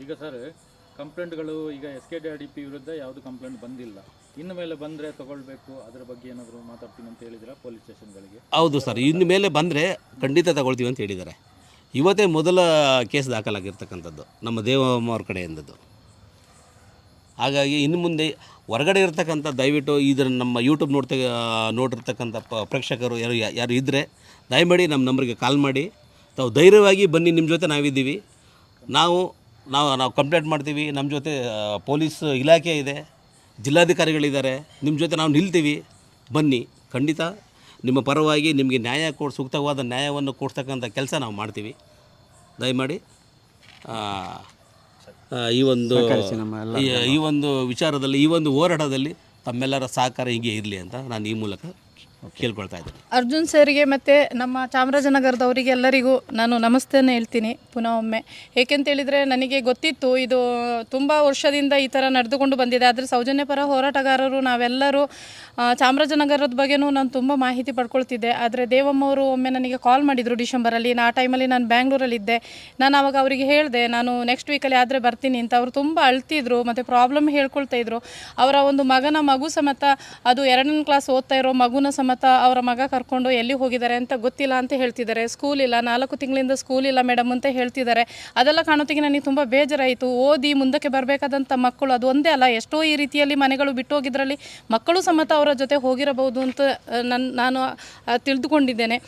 ಈಗ ಸರ್, ಕಂಪ್ಲೇಂಟ್ಗಳು ಈಗ S K D R D P ವಿರುದ್ಧ ಯಾವುದು ಕಂಪ್ಲೇಂಟ್ ಬಂದಿಲ್ಲ. ಇನ್ನು ಮೇಲೆ ಬಂದರೆ ತಗೊಳ್ಬೇಕು. ಅದರ ಬಗ್ಗೆ ಏನಾದರೂ ಮಾತಾಡ್ತೀನಿ ಅಂತ ಹೇಳಿದಿರಾ ಪೊಲೀಸ್ ಸ್ಟೇಷನ್ಗಳಿಗೆ? ಹೌದು ಸರ್, ಇನ್ನು ಮೇಲೆ ಬಂದರೆ ಖಂಡಿತ ತಗೊಳ್ತೀವಿ ಅಂತ ಹೇಳಿದ್ದಾರೆ. ಇವತ್ತೇ ಮೊದಲ ಕೇಸ್ ದಾಖಲಾಗಿರ್ತಕ್ಕಂಥದ್ದು, ನಮ್ಮ ದೇವಮ್ಮ ಅವ್ರ ಕಡೆಯಿಂದದ್ದು. ಹಾಗಾಗಿ ಇನ್ನು ಮುಂದೆ ಹೊರಗಡೆ ಇರ್ತಕ್ಕಂಥ ದಯವಿಟ್ಟು ಇದರ ನಮ್ಮ ಯೂಟ್ಯೂಬ್ ನೋಡ್ತ, ನೋಡಿರ್ತಕ್ಕಂಥ ಪ, ಪ್ರೇಕ್ಷಕರು ಯಾರು ಯಾರು ಇದ್ದರೆ ದಯಮಾಡಿ ನಮ್ಮ ನಂಬರಿಗೆ ಕಾಲ್ ಮಾಡಿ. ತಾವು ಧೈರ್ಯವಾಗಿ ಬನ್ನಿ, ನಿಮ್ಮ ಜೊತೆ ನಾವಿದ್ದೀವಿ. ನಾವು ನಾವು ನಾವು ಕಂಪ್ಲೇಂಟ್ ಮಾಡ್ತೀವಿ. ನಮ್ಮ ಜೊತೆ ಪೊಲೀಸ್ ಇಲಾಖೆ ಇದೆ. ಜಿಲ್ಲಾಧಿಕಾರಿಗಳಿದ್ದಾರೆ. ನಿಮ್ಮ ಜೊತೆ ನಾವು ನಿಲ್ತೀವಿ. ಬನ್ನಿ. ಖಂಡಿತ ನಿಮ್ಮ ಪರವಾಗಿ ನಿಮಗೆ ನ್ಯಾಯ ಕೊಡ್ ಸೂಕ್ತವಾದ ನ್ಯಾಯವನ್ನು ಕೊಡ್ತಕ್ಕಂಥ ಕೆಲಸ ನಾವು ಮಾಡ್ತೀವಿ. ದಯಮಾಡಿ ಈ ಒಂದು ಈ ಒಂದು ವಿಚಾರದಲ್ಲಿ ಈ ಒಂದು ಹೋರಾಟದಲ್ಲಿ ತಮ್ಮೆಲ್ಲರ ಸಹಕಾರ ಹೀಗೆ ಇರಲಿ ಅಂತ ನಾನು ಈ ಮೂಲಕ ಕೇಳ್ಕೊಳ್ತಾ ಇದ್ದೀನಿ ಅರ್ಜುನ್ ಸರ್ಗೆ ಮತ್ತು ನಮ್ಮ ಚಾಮರಾಜನಗರದವರಿಗೆ ಎಲ್ಲರಿಗೂ ನಾನು ನಮಸ್ತೆಯನ್ನು ಹೇಳ್ತೀನಿ ಪುನಃ ಒಮ್ಮೆ. ಏಕೆಂತೇಳಿದರೆ ನನಗೆ ಗೊತ್ತಿತ್ತು ಇದು ತುಂಬ ವರ್ಷದಿಂದ ಈ ಥರ ನಡೆದುಕೊಂಡು ಬಂದಿದೆ. ಆದರೆ ಸೌಜನ್ಯ ಪರ ಹೋರಾಟಗಾರರು ನಾವೆಲ್ಲರೂ ಚಾಮರಾಜನಗರದ ಬಗ್ಗೆನೂ ನಾನು ತುಂಬ ಮಾಹಿತಿ ಪಡ್ಕೊಳ್ತಿದ್ದೆ. ಆದರೆ ದೇವಮ್ಮ ಅವರು ಒಮ್ಮೆ ನನಗೆ ಕಾಲ್ ಮಾಡಿದರು ಡಿಸೆಂಬರಲ್ಲಿ. ನಾ ಆ ಟೈಮಲ್ಲಿ ನಾನು ಬ್ಯಾಂಗ್ಳೂರಲ್ಲಿದ್ದೆ. ನಾನು ಆವಾಗ ಅವರಿಗೆ ಹೇಳಿದೆ ನಾನು ನೆಕ್ಸ್ಟ್ ವೀಕಲ್ಲಿ ಆದರೆ ಬರ್ತೀನಿ ಅಂತ. ಅವರು ತುಂಬ ಅಳ್ತಿದ್ರು ಮತ್ತು ಪ್ರಾಬ್ಲಮ್ ಹೇಳ್ಕೊಳ್ತಾ ಇದ್ರು. ಅವರ ಒಂದು ಮಗನ ಮಗು ಸಮೇತ ಅದು ಎರಡನೇ ಕ್ಲಾಸ್ ಓದ್ತಾ ಇರೋ ಮಗುನ ಸಮೇತ ಅವರ ಮಗ ಕರ್ಕೊಂಡು ಎಲ್ಲಿ ಹೋಗಿದ್ದಾರೆ ಅಂತ ಗೊತ್ತಿಲ್ಲ ಅಂತ ಹೇಳ್ತಿದ್ದಾರೆ. ಸ್ಕೂಲ್ ಇಲ್ಲ, ನಾಲ್ಕು ತಿಂಗಳಿಂದ ಸ್ಕೂಲ್ ಇಲ್ಲ ಮೇಡಮ್ ಅಂತ ಹೇಳ್ತಿದ್ದಾರೆ. ಅದೆಲ್ಲ ಕಾಣೋತ್ತಿಗೆ ನನಗೆ ತುಂಬ ಬೇಜಾರಾಯಿತು. ಓದಿ ಮುಂದಕ್ಕೆ ಬರಬೇಕಾದಂಥ ಮಕ್ಕಳು ಅದು ಒಂದೇ ಅಲ್ಲ, ಎಷ್ಟೋ ಈ ರೀತಿಯಲ್ಲಿ ಮನೆಗಳು ಬಿಟ್ಟು ಹೋಗಿದ್ರಲ್ಲಿ ಮಕ್ಕಳು ಸಮೇತ ಅವರ ಜೊತೆ ಹೋಗಿರಬಹುದು ಅಂತ ನನ್ನ ನಾನು ತಿಳಿದುಕೊಂಡಿದ್ದೇನೆ.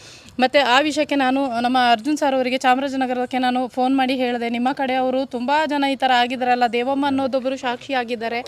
ಮತ್ತು ಆ ವಿಷಯಕ್ಕೆ ನಾನು, ನಮ್ಮ ಅರ್ಜುನ್ ಸರ್ ಅವರಿಗೆ, ಚಾಮರಾಜನಗರಕ್ಕೆ ನಾನು ಫೋನ್ ಮಾಡಿ ಹೇಳಿದೆ. ನಿಮ್ಮ ಕಡೆ ಅವರು ತುಂಬ ಜನ ಈ ಥರ ಆಗಿದ್ದಾರಲ್ಲ, ದೇವಮ್ಮ ಅನ್ನೋದೊಬ್ಬರು ಸಾಕ್ಷಿ ಆಗಿದ್ದಾರೆ.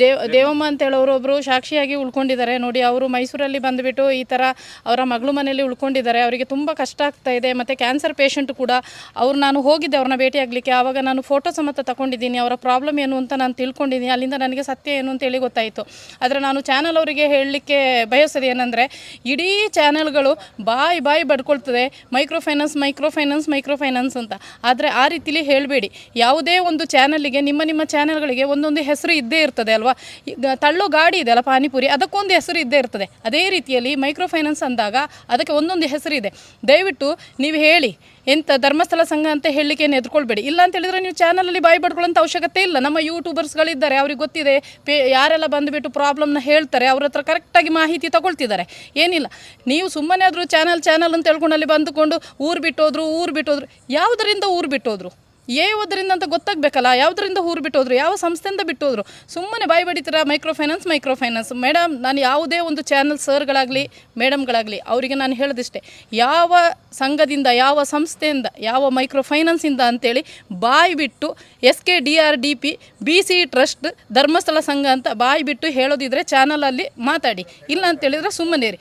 ದೇವ್, ದೇವಮ್ಮ ಅಂತ ಹೇಳೋರು ಒಬ್ಬರು ಸಾಕ್ಷಿಯಾಗಿ ಉಳ್ಕೊಂಡಿದ್ದಾರೆ. ನೋಡಿ, ಅವರು ಮೈಸೂರಲ್ಲಿ ಬಂದುಬಿಟ್ಟು ಈ ಥರ ಅವರ ಮಗಳು ಮನೆಯಲ್ಲಿ ಉಳ್ಕೊಂಡಿದ್ದಾರೆ. ಅವರಿಗೆ ತುಂಬ ಕಷ್ಟ ಆಗ್ತಾ ಇದೆ. ಮತ್ತು ಕ್ಯಾನ್ಸರ್ ಪೇಷಂಟ್ ಕೂಡ ಅವ್ರು ನಾನು ಹೋಗಿದ್ದೆ, ಅವ್ರನ್ನ ಭೇಟಿಯಾಗಲಿಕ್ಕೆ ಆವಾಗ ನಾನು ಫೋಟೋ ಸಮೇತ ತಗೊಂಡಿದ್ದೀನಿ. ಅವರ ಪ್ರಾಬ್ಲಮ್ ಏನು ಅಂತ ನಾನು ತಿಳ್ಕೊಂಡಿದ್ದೀನಿ. ಅಲ್ಲಿಂದ ನನಗೆ ಸತ್ಯ ಏನು ಅಂತೇಳಿ ಗೊತ್ತಾಯಿತು. ಆದರೆ ನಾನು ಚಾನಲ್ ಅವರಿಗೆ ಹೇಳಲಿಕ್ಕೆ ಬಯಸೋದು ಏನಂದರೆ, ಇಡೀ ಚಾನಲ್ಗಳು ಬಾಯಿ ಬಾಯಿ ಬಡ್ಕೊಳ್ತದೆ. Micro finance micro finance micro finance ಅಂತ. ಆದರೆ ಆ ರೀತಿಲಿ ಹೇಳಬೇಡಿ. ಯಾವುದೇ ಒಂದು ಚಾನಲ್ಗೆ ನಿಮ್ಮ ನಿಮ್ಮ ಚಾನಲ್ಗಳಿಗೆ ಒಂದೊಂದು ಹೆಸರು ಇದ್ದೇ ಇರ್ತದೆ. ಅಲ್ವಾ? ಈಗ ತಳ್ಳೋ ಗಾಡಿ ಇದೆ ಅಲ್ಲ, ಪಾನಿಪುರಿ, ಅದಕ್ಕೊಂದು ಹೆಸರು ಇದ್ದೇ ಇರ್ತದೆ. ಅದೇ ರೀತಿಯಲ್ಲಿ ಮೈಕ್ರೋ ಫೈನಾನ್ಸ್ ಅಂದಾಗ ಅದಕ್ಕೆ ಒಂದೊಂದು ಹೆಸರು ಇದೆ. ದಯವಿಟ್ಟು ನೀವು ಹೇಳಿ ಎಂಥ ಧರ್ಮಸ್ಥಳ ಸಂಘ ಅಂತ ಹೇಳಲಿಕ್ಕೆ ಏನು ಎದ್ಕೊಳ್ಬೇಡಿ. ಇಲ್ಲ ಅಂತ ಹೇಳಿದ್ರೆ ನೀವು ಚಾನಲಲ್ಲಿ ಬಾಯಿ ಪಡ್ಕೊಳ್ಳೋಂಥ ಅವಶ್ಯಕತೆ ಇಲ್ಲ. ನಮ್ಮ ಯೂಟ್ಯೂಬರ್ಸ್ಗಳಿದ್ದಾರೆ, ಅವ್ರಿಗೆ ಗೊತ್ತಿದೆ. ಪೇ, ಯಾರೆಲ್ಲ ಬಂದುಬಿಟ್ಟು ಪ್ರಾಬ್ಲಮ್ನ ಹೇಳ್ತಾರೆ, ಅವ್ರ ಹತ್ರ ಕರೆಕ್ಟಾಗಿ ಮಾಹಿತಿ ತಗೊಳ್ತಿದ್ದಾರೆ. ಏನಿಲ್ಲ. ನೀವು ಸುಮ್ಮನೆ ಆದರೂ ಚಾನಲ್ ಚಾನಲ್ ಅಂತ ಹೇಳ್ಕೊಂಡು ಅಲ್ಲಿ ಬಂದುಕೊಂಡು ಊರು ಬಿಟ್ಟೋದ್ರು ಊರು ಬಿಟ್ಟೋದ್ರು, ಯಾವುದರಿಂದ ಊರು ಬಿಟ್ಟೋದ್ರು? ಯಾವುದರಿಂದ ಅಂತ ಗೊತ್ತಾಗಬೇಕಲ್ಲ? ಯಾವುದರಿಂದ ಊರು ಬಿಟ್ಟೋದ್ರು, ಯಾವ ಸಂಸ್ಥೆಯಿಂದ ಬಿಟ್ಟೋದ್ರು? ಸುಮ್ಮನೆ ಬಾಯಿ ಬಡಿತೀರ? Micro finance micro finance madam, ನಾನು ಯಾವುದೇ ಒಂದು ಚಾನಲ್ ಸರ್ಗಳಾಗಲಿ, ಮೇಡಮ್ಗಳಾಗಲಿ, ಅವರಿಗೆ ನಾನು ಹೇಳೋದಿಷ್ಟೇ, ಯಾವ ಸಂಘದಿಂದ, ಯಾವ ಸಂಸ್ಥೆಯಿಂದ, ಯಾವ ಮೈಕ್ರೋ ಫೈನಾನ್ಸಿಂದ ಅಂತೇಳಿ ಬಾಯಿ ಬಿಟ್ಟು S K D R D P, B C trust, Dharmasthala ಸಂಘ ಅಂತ ಬಾಯಿ ಬಿಟ್ಟು ಹೇಳೋದಿದ್ರೆ ಚಾನಲಲ್ಲಿ ಮಾತಾಡಿ, ಇಲ್ಲ ಅಂತೇಳಿದರೆ ಸುಮ್ಮನೆ ರೀ